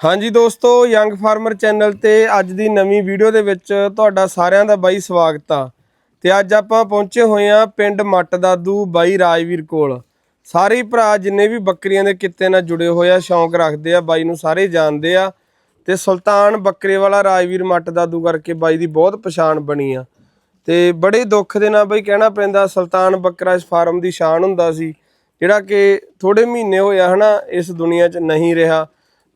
ਹਾਂਜੀ ਦੋਸਤੋ young farmer channel ਤੇ ਅੱਜ ਦੀ ਨਵੀਂ ਵੀਡੀਓ ਦੇ ਵਿੱਚ ਤੁਹਾਡਾ ਸਾਰਿਆਂ ਦਾ ਬਾਈ ਸਵਾਗਤ ਆ। ਤੇ ਅੱਜ ਆਪਾਂ ਪਹੁੰਚੇ ਹੋਏ ਆ ਪਿੰਡ ਮੱਟ ਦਾਦੂ ਬਾਈ ਰਾਜਵੀਰ ਕੋਲ। ਸਾਰੇ ਭਰਾ ਜਿੰਨੇ ਵੀ ਬੱਕਰੀਆਂ ਦੇ ਕਿੱਤੇ ਨਾਲ ਜੁੜੇ ਹੋਏ ਆ, ਸ਼ੌਂਕ ਰੱਖਦੇ ਆ, ਬਾਈ ਨੂੰ ਸਾਰੇ ਜਾਣਦੇ ਆ। ਤੇ ਸੁਲਤਾਨ ਬੱਕਰੇ ਵਾਲਾ ਰਾਜਵੀਰ ਮੱਟ ਦਾਦੂ ਕਰਕੇ ਬਾਈ ਦੀ ਬਹੁਤ ਪਛਾਣ ਬਣੀ ਆ। ਤੇ ਬੜੇ ਦੁੱਖ ਦੇ ਨਾਲ ਬਾਈ ਕਹਿਣਾ ਪੈਂਦਾ, ਸੁਲਤਾਨ ਬੱਕਰਾ ਇਸ ਫਾਰਮ ਦੀ ਸ਼ਾਨ ਹੁੰਦਾ ਸੀ, ਜਿਹੜਾ ਕਿ ਥੋੜੇ ਮਹੀਨੇ ਹੋਇਆ ਹਨਾ, ਇਸ ਦੁਨੀਆ 'ਚ ਨਹੀਂ ਰਿਹਾ।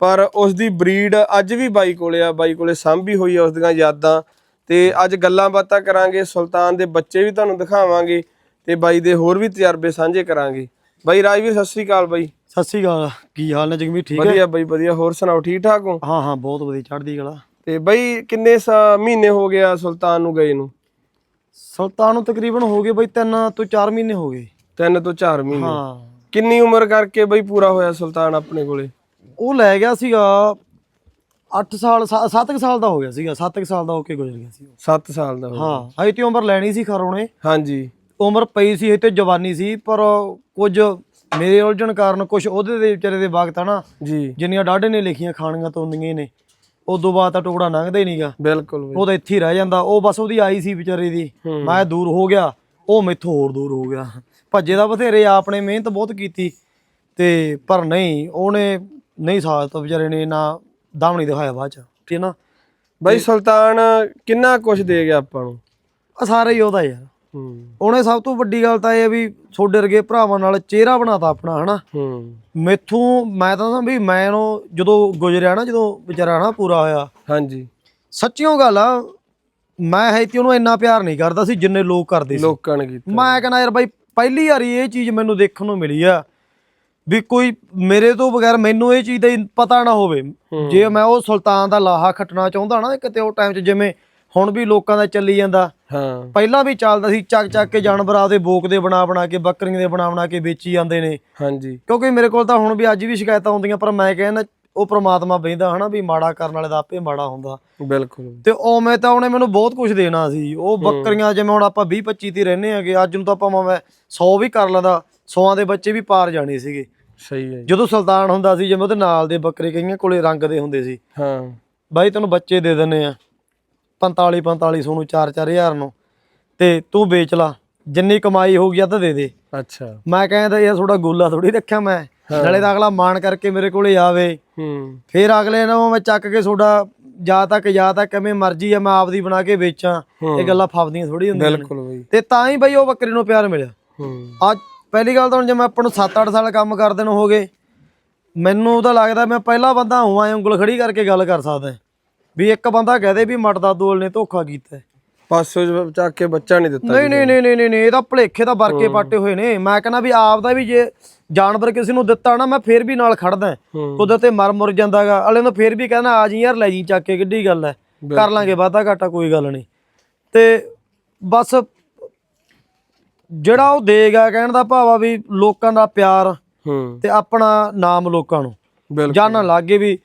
ਪਰ ਉਸ ਦੀ ਬਰੀਡ ਅੱਜ ਵੀ ਬਾਈ ਕੋਲੇ ਆ ਬਾਈ ਕੋਲੇ ਸਾਂਭੀ ਹੋਈ ਆ ਉਸ ਦੀਆਂ ਯਾਦਾਂ। ਤੇ ਅੱਜ ਗੱਲਾਂ ਬਾਤਾਂ ਕਰਾਂਗੇ ਸੁਲਤਾਨ ਦੇ ਬੱਚੇ ਵੀ ਤੁਹਾਨੂੰ ਦਿਖਾਵਾਂਗੇ ਤੇ ਬਾਈ ਦੇ ਹੋਰ ਵੀ ਤਜਰਬੇ ਸਾਂਝੇ ਕਰਾਂਗੇ। ਬਾਈ ਰਾਜਵੀਰ ਸਤਿ ਸ੍ਰੀ ਅਕਾਲ ਬਾਈ। ਸਤਿ ਸ੍ਰੀ ਅਕਾਲ। ਕੀ ਹਾਲ ਨੇ ਜਗਮੀਤ? ਠੀਕ ਹੈ? ਵਧੀਆ ਬਾਈ ਵਧੀਆ। ਹੋਰ ਸੁਣਾਓ ਠੀਕ ਠਾਕ ਹੋ? ਹਾਂ ਹਾਂ ਬਹੁਤ ਵਧੀਆ ਚੜ੍ਹਦੀ ਕਲਾ। ਤੇ ਬਾਈ ਕਿੰਨੇ ਸਾ- ਮਹੀਨੇ ਹੋ ਗਿਆ ਸੁਲਤਾਨ ਨੂੰ ਗਏ ਨੂੰ? ਸੁਲਤਾਨ ਨੂੰ ਤਕਰੀਬਨ ਹੋ ਗਏ ਬਈ 3 ਤੋਂ 4 ਮਹੀਨੇ ਹੋ ਗਏ। ਤਿੰਨ ਤੋਂ 4 ਮਹੀਨੇ। ਹਾਂ। ਕਿੰਨੀ ਉਮਰ ਕਰਕੇ ਬਈ ਪੂਰਾ ਹੋਇਆ ਸੁਲਤਾਨ ਆਪਣੇ ਕੋਲੇ? ਉਹ ਲੈ ਗਿਆ ਸੀਗਾ 8 ਸਾਲ 7 ਸਾਲ ਦਾ ਹੋ ਗਿਆ ਸੀਗਾ 7 ਸਾਲ ਦਾ ਹੋ ਕੇ ਗੁਜ਼ਰ ਗਿਆ ਸੀ ਉਹ। 7 ਸਾਲ ਦਾ ਹੋ ਹਾਂ ਅਜੇ ਤੇ ਉਮਰ ਲੈਣੀ ਸੀ ਖਰੋਣੇ ਹਾਂਜੀ। ਉਮਰ ਪਈ ਸੀ ਤੇ ਜਵਾਨੀ ਸੀ ਪਰ ਕੁਝ ਮੇਰੇ ਉਲਝਣ ਕਾਰਨ ਕੁਝ ਉਹਦੇ ਦੇ ਵਿਚਾਰੇ ਦੇ ਵਕਤ ਹਨਾ ਜੀ। ਜਿੰਨੀਆਂ ਡਾਢੇ ਨੇ ਲਿਖੀਆਂ ਖਾਣੀਆਂ ਤੋਂ ਹੁੰਦੀਆਂ ਨੇ। ਉਦੋਂ ਬਾਅਦ ਤਾਂ ਟੁਕੜਾ ਲੰਘਦਾ ਹੀ ਨਹੀਂਗਾ। ਬਿਲਕੁਲ ਉਹ ਤਾਂ ਇੱਥੇ ਹੀ ਰਹਿ ਜਾਂਦਾ। ਉਹ ਬਸ ਉਹਦੀ ਆਈ ਸੀ ਵਿਚਾਰੇ ਦੀ। ਮੈਂ ਦੂਰ ਹੋ ਗਿਆ। ਉਹ ਮੈਥੋਂ ਹੋਰ ਦੂਰ ਹੋ ਗਿਆ। ਭੱਜੇ ਦਾ ਬਥੇਰੇ ਆਪਣੇ ਮਿਹਨਤ ਬਹੁਤ ਕੀਤੀ। ਤੇ ਪਰ ਨਹੀਂ ਉਹਨੇ ਨਹੀਂ ਸਾਥ ਵਿਚਾਰੇ ਨੇ ਨਾ ਦਮ ਨਹੀਂ ਦਿਖਾਇਆ ਬਾਅਦ ਚ ਠੀਕ ਹੈ ਨਾ? ਬਈ ਸੁਲਤਾਨ ਕਿੰਨਾ ਕੁਝ ਦੇ ਗਿਆ ਆਪਾਂ ਨੂੰ? ਆ ਸਾਰਾ ਹੀ ਉਹਦਾ ਯਾਰ। ਹੂੰ। ਉਹਨੇ ਸਭ ਤੋਂ ਵੱਡੀ ਗੱਲ ਤਾਂ ਇਹ ਹੈ ਵੀ ਛੋਡੇ ਵਰਗੇ ਭਰਾਵਾਂ ਨਾਲ ਚਿਹਰਾ ਬਣਾਤਾ ਆਪਣਾ ਹਨਾ? ਹੂੰ। ਮੈਥੋਂ ਮੈਂ ਤਾਂ ਨਾ ਵੀ ਮੈਂ ਉਹਨੂੰ ਜਦੋਂ ਗੁਜਰਿਆ ਨਾ ਜਦੋਂ ਵਿਚਾਰਾ ਨਾ ਪੂਰਾ ਹੋਇਆ। ਹਾਂਜੀ। ਸੱਚੀਓ ਗੱਲ ਆ ਮੈਂ ਹੈ ਤੇ ਉਹਨੂੰ ਇੰਨਾ ਪਿਆਰ ਨਹੀਂ ਕਰਦਾ ਸੀ ਜਿੰਨੇ ਲੋਕ ਕਰਦੇ ਸੀ। ਲੋਕਾਂ ਨੇ ਕੀਤਾ। ਮੈਂ ਕਹਿੰਦਾ ਯਾਰ ਬਾਈ ਪਹਿਲੀ ਵਾਰੀ ਇਹ ਚੀਜ਼ ਮੈਨੂੰ ਦੇਖਣ ਨੂੰ ਮਿਲੀ ਆ। ਵੀ ਕੋਈ ਮੇਰੇ ਤੋਂ ਬਗੈਰ ਮੈਨੂੰ ਇਹ ਚੀਜ਼ ਦਾ ਪਤਾ ਨਾ ਹੋਵੇ। ਜੇ ਮੈਂ ਉਹ ਸੁਲਤਾਨ ਦਾ ਲਾਹਾ ਖੱਟਣਾ ਚਾਹੁੰਦਾ ਨਾ ਕਿਤੇ ਉਹ ਟਾਈਮ 'ਚ ਜਿਵੇਂ ਹੁਣ ਵੀ ਲੋਕਾਂ ਦਾ ਚੱਲੀ ਜਾਂਦਾ। ਹਾਂ। ਪਹਿਲਾਂ ਵੀ ਚੱਲਦਾ ਸੀ ਚੱਕ ਚੱਕ ਕੇ ਜਾਨਵਰ ਆਪਦੇ ਬੋਕ ਦੇ ਬਣਾ ਬਣਾ ਕੇ ਬੱਕਰੀਆਂ ਦੇ ਬਣਾ ਬਣਾ ਕੇ ਵੇਚੀ ਜਾਂਦੇ ਨੇ। ਹਾਂਜੀ। ਕਿਉਂਕਿ ਮੇਰੇ ਕੋਲ ਤਾਂ ਹੁਣ ਵੀ ਅੱਜ ਵੀ ਸ਼ਿਕਾਇਤਾਂ ਆਉਂਦੀਆਂ ਪਰ ਮੈਂ ਕਹਿੰਦਾ ਉਹ ਪ੍ਰਮਾਤਮਾ ਬੈਂਦਾ ਹਨਾ ਵੀ ਮਾੜਾ ਕਰਨ ਵਾਲੇ ਦਾ ਆਪੇ ਮਾੜਾ ਹੁੰਦਾ। ਬਿਲਕੁਲ। ਤੇ ਉਵੇਂ ਤਾਂ ਉਹਨੇ ਮੈਨੂੰ ਬਹੁਤ ਕੁਝ ਦੇਣਾ ਸੀ। ਉਹ ਬੱਕਰੀਆਂ ਜਿਵੇਂ ਹੁਣ ਆਪਾਂ 20 25 ਤੇ ਰਹਿੰਦੇ ਆਂਗੇ ਅੱਜ ਨੂੰ ਤਾਂ ਆਪਾਂ ਮੈਂ 100 ਵੀ ਕਰ ਲੈਂਦਾ 100ਾਂ ਦੇ ਬੱਚੇ ਵੀ ਪਾਰ ਜਾਣੇ ਸੀਗੇ। ਸਹੀ ਹੈ ਜੀ। ਜਦੋਂ ਸੁਲਤਾਨ ਹੁੰਦਾ ਸੀ ਜਿਵੇਂ ਉਹਦੇ ਨਾਲ ਦੇ ਬੱਕਰੇ ਕਈਆਂ ਕੋਲੇ ਰੰਗ ਦੇ ਹੁੰਦੇ ਸੀ। ਹਾਂ। ਬਾਈ ਤੈਨੂੰ ਬੱਚੇ ਦੇ ਦਿੰਨੇ ਆ। 45 4500 ਨੂੰ 4 4000 ਨੂੰ। ਤੇ ਤੂੰ ਵੇਚ ਲਾ। ਜਿੰਨੀ ਕਮਾਈ ਹੋਊਗੀ ਆ ਤਾਂ ਦੇ ਦੇ। ਅੱਛਾ। ਮੈਂ ਕਹਿੰਦਾ ਯਾਰ ਥੋੜਾ ਗੋਲਾ ਥੋੜੀ ਰੱਖਿਆ ਮੈਂ। ਨਾਲੇ ਤਾਂ ਅਗਲਾ ਮਾਣ ਕਰਕੇ ਮੇਰੇ ਕੋਲੇ ਆਵੇ। ਹੂੰ। ਫਿਰ ਅਗਲੇ ਨੂੰ ਮੈਂ ਚੱਕ ਕੇ ਤੁਹਾਡਾ ਜਾ ਤੱਕ ਜਾ ਤੱਕ ਕਿਵੇਂ ਮਰਜ਼ੀ ਆ ਮੈਂ ਆਪਦੀ ਬਣਾ ਕੇ ਵੇਚਾਂ। ਇਹ ਗੱਲਾਂ ਫਸਦੀਆਂ ਥੋੜੀ ਹੁੰਦੀਆਂ ਬਿਲਕੁਲ ਬਈ। ਤੇ ਤਾਂ ਹੀ ਬਈ ਉਹ ਬੱਕਰੀ ਨੂੰ ਪਿਆਰ ਮਿਲਿਆ। ਹੂੰ। ਅੱਜ ਪਹਿਲੀ ਗੱਲ ਤਾਂ ਹੁਣ ਜੇ ਮੈਂ ਆਪਾਂ ਨੂੰ 7-8 ਸਾਲ ਕੰਮ ਕਰਦੇ ਨੂੰ ਹੋ ਗਏ ਮੈਨੂੰ ਤਾਂ ਲੱਗਦਾ ਮੈਂ ਪਹਿਲਾ ਬੰਦਾ ਹੂੰ ਐ ਉਂਗਲ ਖੜੀ ਕਰਕੇ ਗੱਲ ਕਰ ਸਕਦਾ ਵੀ ਇੱਕ ਬੰਦਾ ਕਹਦੇ ਵੀ ਮਟਦਾ ਦੋਲ ਨੇ ਧੋਖਾ ਕੀਤਾ। ਪਾਸੋਂ ਚੱਕ ਕੇ ਬੱਚਾ ਨਹੀਂ ਦਿੱਤਾ ਨਹੀਂ ਨਹੀਂ ਨਹੀਂ ਨਹੀਂ ਇਹ ਤਾਂ ਭਲੇਖੇ ਦਾ ਵਰਕੇ ਪਾਟੇ ਹੋਏ ਨੇ। ਮੈਂ ਕਹਿੰਦਾ ਵੀ ਆਪ ਦਾ ਵੀ ਜੇ ਜਾਨਵਰ ਕਿਸੇ ਨੂੰ ਦਿੱਤਾ ਨਾ ਮੈਂ ਫੇਰ ਵੀ ਨਾਲ ਖੜਦਾ। ਕੁਦਰਤ ਤੇ ਮਰ ਮੁਰ ਜਾਂਦਾਗਾ ਅਲੇ ਨੂੰ ਫੇਰ ਵੀ ਕਹਿੰਦਾ ਆ ਜੀ ਯਾਰ ਲੈ ਜੀ ਚੱਕ ਕੇ ਕਿੱਡੀ ਗੱਲ ਹੈ। ਕਰ ਲਾਂਗੇ ਵਾਧਾ ਘਾਟਾ ਕੋਈ ਗੱਲ ਨਹੀਂ। ਤੇ ਬਸ ਜਿਹੜਾ ਉਹ ਦੇਗਾ ਕਹਿਣ ਦਾ ਭਾਵ ਆ ਵੀ ਲੋਕਾਂ ਦਾ ਪਿਆਰ ਹੂੰ। ਤੇ ਆਪਣਾ ਨਾਮ ਲੋਕਾਂ ਨੂੰ। ਬਿਲਕੁਲ। ਜਾਣਨ ਲੱਗੇ ਵੀ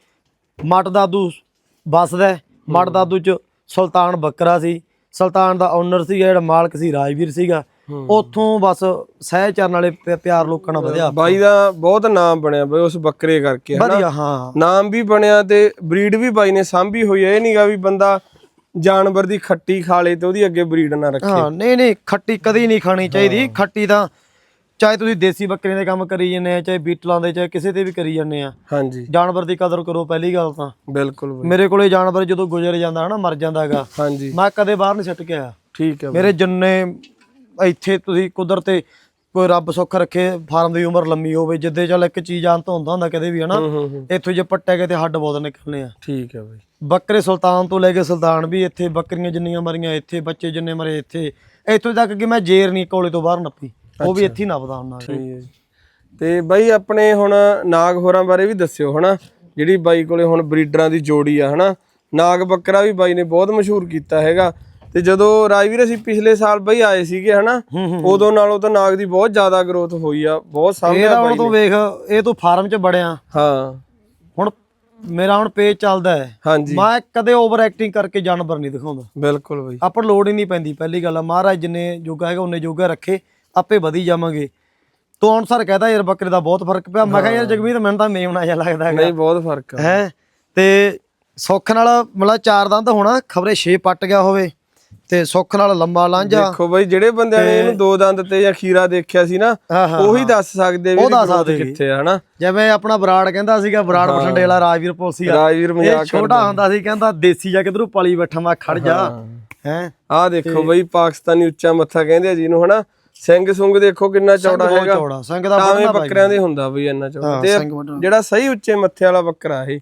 ਮਟ ਦਾਦੂ ਵਸਦਾ। ਮਟ ਦਾਦੂ ਚ ਸੁਲਤਾਨ ਬੱਕਰਾ ਸੀ। ਸੁਲਤਾਨ ਦਾ ਓਨਰ ਸੀ ਜਿਹੜਾ ਮਾਲਕ ਸੀ ਰਾਜਵੀਰ ਸੀਗਾ। ਉੱਥੋਂ ਬਸ ਸਹਿਚਰਨ ਵਾਲੇ ਪਿ- ਪਿਆਰ ਲੋਕਾਂ ਨਾਲ ਵਧਿਆ। ਬਾਈ ਦਾ ਬਹੁਤ ਨਾਮ ਬਣਿਆ ਬਈ ਉਸ ਬੱਕਰੇ ਕਰਕੇ ਵਧੀਆ ਹਾਂ। ਨਾਮ ਵੀ ਬਣਿਆ ਤੇ ਬਰੀਡ ਵੀ ਬਾਈ ਨੇ ਸਾਂਭੀ ਹੋਈ ਹੈ ਇਹ ਨਹੀਂਗਾ ਵੀ ਬੰਦਾ ਜਾਨਵਰ ਦੀ ਖੱਟੀ ਖਾ ਲੇ ਤੇ ਉਹਦੀ ਅੱਗੇ ਬਰੀਡ ਨਾ ਰੱਖੇ। ਹਾਂ ਨਹੀਂ ਨਹੀਂ ਖੱਟੀ ਕਦੀ ਨਹੀਂ ਖਾਣੀ ਚਾਹੀਦੀ। ਖੱਟੀ ਤਾਂ ਚਾਹੇ ਤੁਸੀਂ ਦੇਸੀ ਬੱਕਰੀਆਂ ਦੇ ਕੰਮ ਕਰੀ ਜਾਂਦੇ ਆ ਚਾਹੇ ਬੀਟਲਾਂ ਦੇ ਚਾਹੇ ਕਿਸੇ ਤੇ ਵੀ ਕਰੀ ਜਾਂਦੇ ਆ। ਹਾਂਜੀ। ਜਾਨਵਰ ਦੀ ਕਦਰ ਕਰੋ ਪਹਿਲੀ ਗੱਲ ਤਾਂ। ਬਿਲਕੁਲ ਮੇਰੇ ਕੋਲੇ ਜਾਨਵਰ ਜਦੋਂ ਗੁਜ਼ਰ ਜਾਂਦਾ ਹਨਾ ਮਰ ਜਾਂਦਾ ਹੈਗਾ। ਹਾਂਜੀ। ਮੈਂ ਕਦੇ ਬਾਹਰ ਨਹੀਂ ਛੱਡ ਕੇ ਆਇਆ। ਠੀਕ ਹੈ। ਮੇਰੇ ਜਿੰਨੇ ਇੱਥੇ ਤੁਸੀਂ ਕੁਦਰਤ ਤੇ ਕੋਈ ਰੱਬ ਸੁੱਖ ਰੱਖੇ ਫਾਰਮ ਦੀ ਉਮਰ ਲੰਮੀ ਹੋਵੇ ਜਿੱਦੇ ਚੱਲ ਇੱਕ ਚੀਜ਼ ਅੰਤ ਹੁੰਦਾ ਹੁੰਦਾ ਕਦੇ ਵੀ ਹਨਾ? ਇੱਥੋਂ ਜੇ ਪੱਟੇ ਗਏ ਤੇ ਹੱਡ ਬਹੁਤ ਨਿਕਲਨੇ ਆ। ਠੀਕ ਹੈ ਬਈ। ਬੱਕਰੇ ਸੁਲਤਾਨ ਤੋਂ ਲੈ ਕੇ ਸੁਲਤਾਨ ਵੀ ਇੱਥੇ ਬੱਕਰੀਆਂ ਜਿੰਨੀਆਂ ਮਰੀਆਂ ਇੱਥੇ ਬੱਚੇ ਜਿੰਨੇ ਮਰੇ ਇੱਥੇ ਇੱਥੋਂ ਤੱਕ ਕਿ ਮੈਂ ਜੇਰ ਨਹੀਂ ਕੋਲੇ ਤੋਂ ਬਾਹਰ ਨੱਪੀ ਉਹ ਵੀ ਇੱਥੇ ਨੱਪਦਾ ਹੁੰਦਾ ਜੀ। ਤੇ ਬਾਈ ਆਪਣੇ ਹੁਣ ਨਾਗ ਹੋਰਾਂ ਬਾਰੇ ਵੀ ਦੱਸਿਓ ਹਨਾ? ਜਿਹੜੀ ਬਾਈ ਕੋਲੇ ਹੁਣ ਬਰੀਡਰਾਂ ਦੀ ਜੋੜੀ ਆ ਹਨਾ? ਨਾਗ ਬੱਕਰਾ ਵੀ ਬਾਈ ਨੇ ਬਹੁਤ ਮਸ਼ਹੂਰ ਕੀਤਾ ਹੈਗਾ। ਤੇ ਜਦੋਂ ਰਾਜਵੀਰ ਅਸੀਂ ਪਿਛਲੇ ਸਾਲ ਬਾਈ ਆਏ ਸੀਗੇ ਹਨਾ ਉਦੋਂ ਨਾਲੋਂ ਤਾਂ ਨਾਗ ਦੀ ਬਹੁਤ ਜ਼ਿਆਦਾ ਗਰੋਥ ਹੋਈ ਆ ਬਹੁਤ ਸਾਹਮਣੇ ਤਾਂ ਹੁਣ ਤੂੰ ਵੇਖ ਇਹ ਤੂੰ ਫਾਰਮ 'ਚ ਬੜਿਆ ਹਾਂ। ਹੁਣ ਮੇਰਾ ਹੁਣ ਪੇਜ ਚੱਲਦਾ ਹੈ। ਹਾਂਜੀ। ਮੈਂ ਕਦੇ ਓਵਰ ਐਕਟਿੰਗ ਕਰਕੇ ਜਾਨਵਰ ਨਹੀਂ ਦਿਖਾਉਂਦਾ। ਬਿਲਕੁਲ ਬਾਈ। ਆਪਾਂ ਨੂੰ ਲੋੜ ਹੀ ਨਹੀਂ ਪੈਂਦੀ ਪਹਿਲੀ ਗੱਲ ਆ। ਮਹਾਰਾਜ ਜਿੰਨੇ ਜੋਗਾ ਹੈਗਾ ਉਹਨੇ ਜੋਗਾ ਰੱਖੇ ਆਪੇ ਵਧੀ ਜਾਵਾਂਗੇ। ਤੂੰ ਹੁਣ ਸਰ ਕਹਦਾ ਯਾਰ ਬੱਕਰੇ ਦਾ ਬਹੁਤ ਫ਼ਰਕ ਪਿਆ। ਮੈਂ ਕਿਹਾ ਯਾਰ ਜਗਮੀਤ ਮੈਨੂੰ ਤਾਂ ਮੇਮਣਾ ਜਿਹਾ ਲੱਗਦਾ ਹੈਗਾ। ਨਹੀਂ ਬਹੁਤ ਫ਼ਰਕ ਆ। ਹੈ ਤੇ ਸੁੱਖ ਨਾਲ ਮਤਲਬ ਚਾਰ ਦੰਦ ਹੋਣਾ ਖਬਰੇ 6 ਪੱਟ ਗਿਆ ਹੋਵੇ। ਤੇ ਸੁੱਖ ਨਾਲ ਲੰਮਾ ਲਾਂਝਾ। ਦੇਖੋ ਬਈ ਜਿਹੜੇ ਬੰਦਿਆਂ ਨੇ ਇਹਨੂੰ ਦੋ ਦੰਦ ਤੇ ਜਾਂ ਖੀਰਾ ਦੇਖਿਆ ਸੀ ਨਾ ਉਹੀ ਦੱਸ ਸਕਦੇ ਵੀ ਸੀ। ਕਿੱਥੇ ਆ ਹਨਾ? ਜਿਵੇਂ ਆਪਣਾ ਬਰਾੜ ਕਹਿੰਦਾ ਸੀਗਾ ਬਰਾੜ ਬਠੰਡੇ ਵਾਲਾ ਰਾਜਵੀਰ ਪੁਲਸੀ ਆ। ਰਾਜਵੀਰ ਮਜ਼ਾਕ ਛੋਟਾ ਹੁੰਦਾ ਸੀ ਕਹਿੰਦਾ ਦੇਸੀ ਜਾ ਕਿਧਰੋਂ ਪਲੀ ਬੈਠਾ ਮੈਂ ਖੜ ਜਾ। ਹੈ। ਆਹ ਦੇਖੋ ਬਈ ਪਾਕਿਸਤਾਨੀ ਉੱਚਾ ਮੱਥਾ ਕਹਿੰਦੇ ਆ ਜਿਹਨੂੰ ਹਨਾ? ਸਿੰਘ ਸੁੰਗ ਦੇਖੋ ਕਿੰਨਾ ਚੌੜਾ ਹੈਗਾ। ਚੌੜਾ ਸਿੰਘ ਦਾ ਬੰਨਣਾ ਬੱਕਰਿਆਂ ਦੇ ਹੁੰਦਾ ਬਈ ਇੰਨਾ ਚੌੜਾ। ਤੇ। ਜਿਹੜਾ ਸਹੀ ਉੱਚੇ ਮੱਥੇ ਵਾਲਾ ਬੱਕਰਾ ਇਹ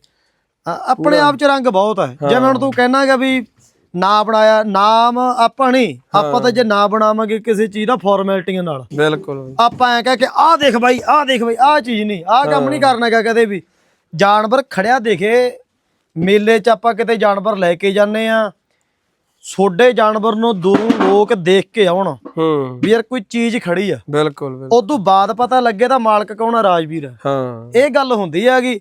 ਆਪਣੇ ਆਪ ਚ ਰੰਗ ਬਹੁਤ ਹੈ। ਜਿਵੇਂ ਹੁਣ ਤੂੰ ਕਹਿਣਾਗਾ ਵੀ ਨਾ ਬਣਾਇਆ ਨਾਮ ਆਪਾਂ ਨਹੀਂ ਆਪਾਂ ਤਾਂ ਜੇ ਨਾ ਬਣਾਵਾਂਗੇ ਕਿਸੇ ਚੀਜ਼ ਦਾ ਫਾਰਮੈਲਿਟੀਆਂ ਨਾਲ। ਬਿਲਕੁਲ ਆਪਾਂ ਐ ਕਹਿ ਕੇ ਆਹ ਦੇਖ ਬਾਈ ਆਹ ਦੇਖ ਬਾਈ ਆਹ ਚੀਜ਼ ਨਹੀਂ ਆਹ ਕੰਮ ਨਹੀਂ ਕਰਨਾਗਾ ਕਦੇ ਵੀ। ਜਾਨਵਰ ਖੜਿਆ ਦੇਖੇ ਮੇਲੇ 'ਚ ਆਪਾਂ ਕਿਤੇ ਜਾਨਵਰ ਲੈ ਕੇ ਜਾਂਦੇ ਆ। ਛੋਡੇ ਜਾਨਵਰ ਨੂੰ ਦੂਰੋਂ ਲੋਕ ਦੇਖ ਕੇ ਆਉਣ ਹੂੰ। ਵੀ ਯਾਰ ਕੋਈ ਚੀਜ਼ ਖੜੀ ਆ। ਬਿਲਕੁਲ ਬਿਲਕੁਲ। ਉਦੋਂ ਬਾਅਦ ਪਤਾ ਲੱਗੇ ਤਾਂ ਮਾਲਕ ਕੌਣ ਆ ਰਾਜਵੀਰ। ਹਾਂ। ਇਹ ਗੱਲ ਹੁੰਦੀ ਹੈਗੀ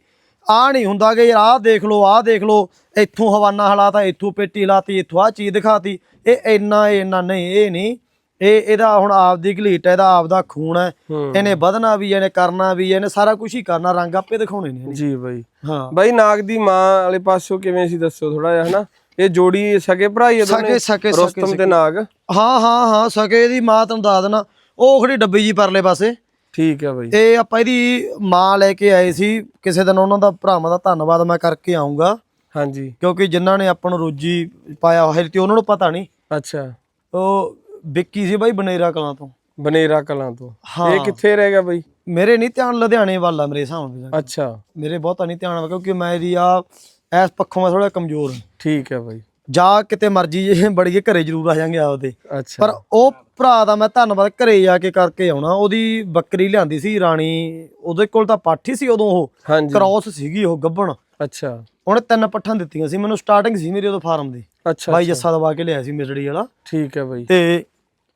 ਆ ਨਹੀਂ ਹੁੰਦਾ ਕਿ ਯਾਰ ਆਹ ਦੇਖ ਲਓ ਆਹ ਦੇਖ ਲਓ ਇੱਥੋਂ ਹਵਾਨਾ ਹਲਾਤਾ ਇੱਥੋਂ ਪੇਟੀ ਲਾਤੀ ਇੱਥੋਂ ਆਹ ਚੀਜ਼ ਦਿਖਾਤੀ। ਇਹ ਇੰਨਾ ਇਹ ਇੰਨਾ ਨਹੀਂ ਇਹ ਨਹੀਂ। ਇਹ ਇਹਦਾ ਹੁਣ ਆਪਦੀ ਘਲੀਟ ਹੈ ਇਹਦਾ ਆਪਦਾ ਖੂਨ ਹੈ। ਇਹਨੇ ਵਧਣਾ ਵੀ ਇਹਨੇ ਕਰਨਾ ਵੀ ਇਹਨੇ ਸਾਰਾ ਕੁਝ ਹੀ ਕਰਨਾ ਰੰਗ ਆਪੇ ਦਿਖਾਉਣੇ ਨੇ। ਜੀ ਬਈ। ਹਾਂ। ਬਾਈ ਨਾਗ ਦੀ ਮਾਂ ਵਾਲੇ ਪਾਸੋਂ ਕਿਵੇਂ ਸੀ ਦੱਸੋ ਥੋੜਾ ਜਿਹਾ ਹਨਾ? ਇਹ ਜੋੜੀ ਸਕੇ ਭਰਾ ਹੀ ਆ ਦੋਨੇ? ਸਕੇ ਸਕੇ ਸਕੇ ਰੁਸਤਮ ਤੇ ਨਾਗ? ਹਾਂ ਹਾਂ ਹਾਂ ਸਕੇ ਦੀ ਮਾਂ ਤੁਹਾਨੂੰ ਦੱਸ ਦੇਣਾ ਉਹ ਖੜੀ ਡੱਬੀ ਜੀ ਪਰਲੇ ਪਾਸੇ। ਠੀਕ ਹੈ ਬਾਈ। ਇਹ ਆਪਾਂ ਇਹਦੀ ਮਾਂ ਲੈ ਕੇ ਆਏ ਸੀ। ਕਿਸੇ ਦਿਨ ਉਹਨਾਂ ਦਾ ਭਰਾਵਾਂ ਦਾ ਧੰਨਵਾਦ ਮੈਂ ਕਰਕੇ ਆਉਂਗਾ ਹਾਂਜੀ। ਕਿਉਂਕਿ ਜਿਨ੍ਹਾਂ ਨੇ ਆਪਾਂ ਨੂੰ ਰੋਜੀ ਪਾਇਆ ਹੋਇਆ ਤੇ ਉਹਨਾਂ ਨੂੰ ਪਤਾ ਨਹੀਂ। ਅੱਛਾ। ਉਹ ਵਿੱਕੀ ਸੀ ਬਾਈ ਬਨੇਰਾ ਕਲਾਂ ਤੋਂ। ਬਨੇਰਾ ਕਲਾਂ ਤੋਂ। ਇਹ ਕਿੱਥੇ ਰਹਿ ਗਿਆ ਬਾਈ? ਮੇਰੇ ਨਹੀਂ ਧਿਆਨ ਲੁਧਿਆਣੇ ਵੱਲ ਆ ਮੇਰੇ ਹਿਸਾਬ ਨਾਲ। ਅੱਛਾ। ਮੇਰੇ ਬਹੁਤਾ ਨਹੀਂ ਧਿਆਨ ਆ ਕਿਉਂਕਿ ਮੇਰੀ ਆ ਇਸ ਪੱਖੋਂ ਮੈਂ ਥੋੜਾ ਕਮਜ਼ੋਰ ਹਾਂ ਠੀਕ ਹੈ ਬਾਈ। ਜਾ ਕਿਤੇ ਮਰਜ਼ੀ ਜੇ ਬੜੀਏ ਘਰੇ ਜ਼ਰੂਰ ਆ ਜਾਾਂਗੇ ਆਪਦੇ। ਅੱਛਾ। ਪਰ ਉਹ ਭਰਾ ਦਾ ਮੈਂ ਧੰਨਵਾਦ ਘਰੇ ਜਾ ਕੇ ਕਰਕੇ ਆਉਣਾ। ਉਹਦੀ ਬੱਕਰੀ ਲਿਆਂਦੀ ਸੀ ਰਾਣੀ ਉਹਦੇ ਕੋਲ ਤਾਂ ਪਾਠੀ ਸੀ ਉਦੋਂ ਉਹ। ਹਾਂਜੀ। ਕ੍ਰਾਸ ਸੀਗੀ ਉਹ ਗੱਭਣ। ਅੱਛਾ। ਉਹਨੇ ਤਿੰਨ ਪੱਠਾਂ ਦਿੱਤੀਆਂ ਸੀ ਮੈਨੂੰ ਸਟਾਰਟਿੰਗ ਸੀ ਮੇਰੀ ਉਦੋਂ ਫਾਰਮ ਦੀ। ਅੱਛਾ ਬਾਈ ਜੱਸਾ ਦਵਾ ਕੇ ਲਿਆ ਸੀ ਮੇਜੜੀ ਵਾਲਾ। ਠੀਕ ਹੈ ਬਾਈ। ਤੇ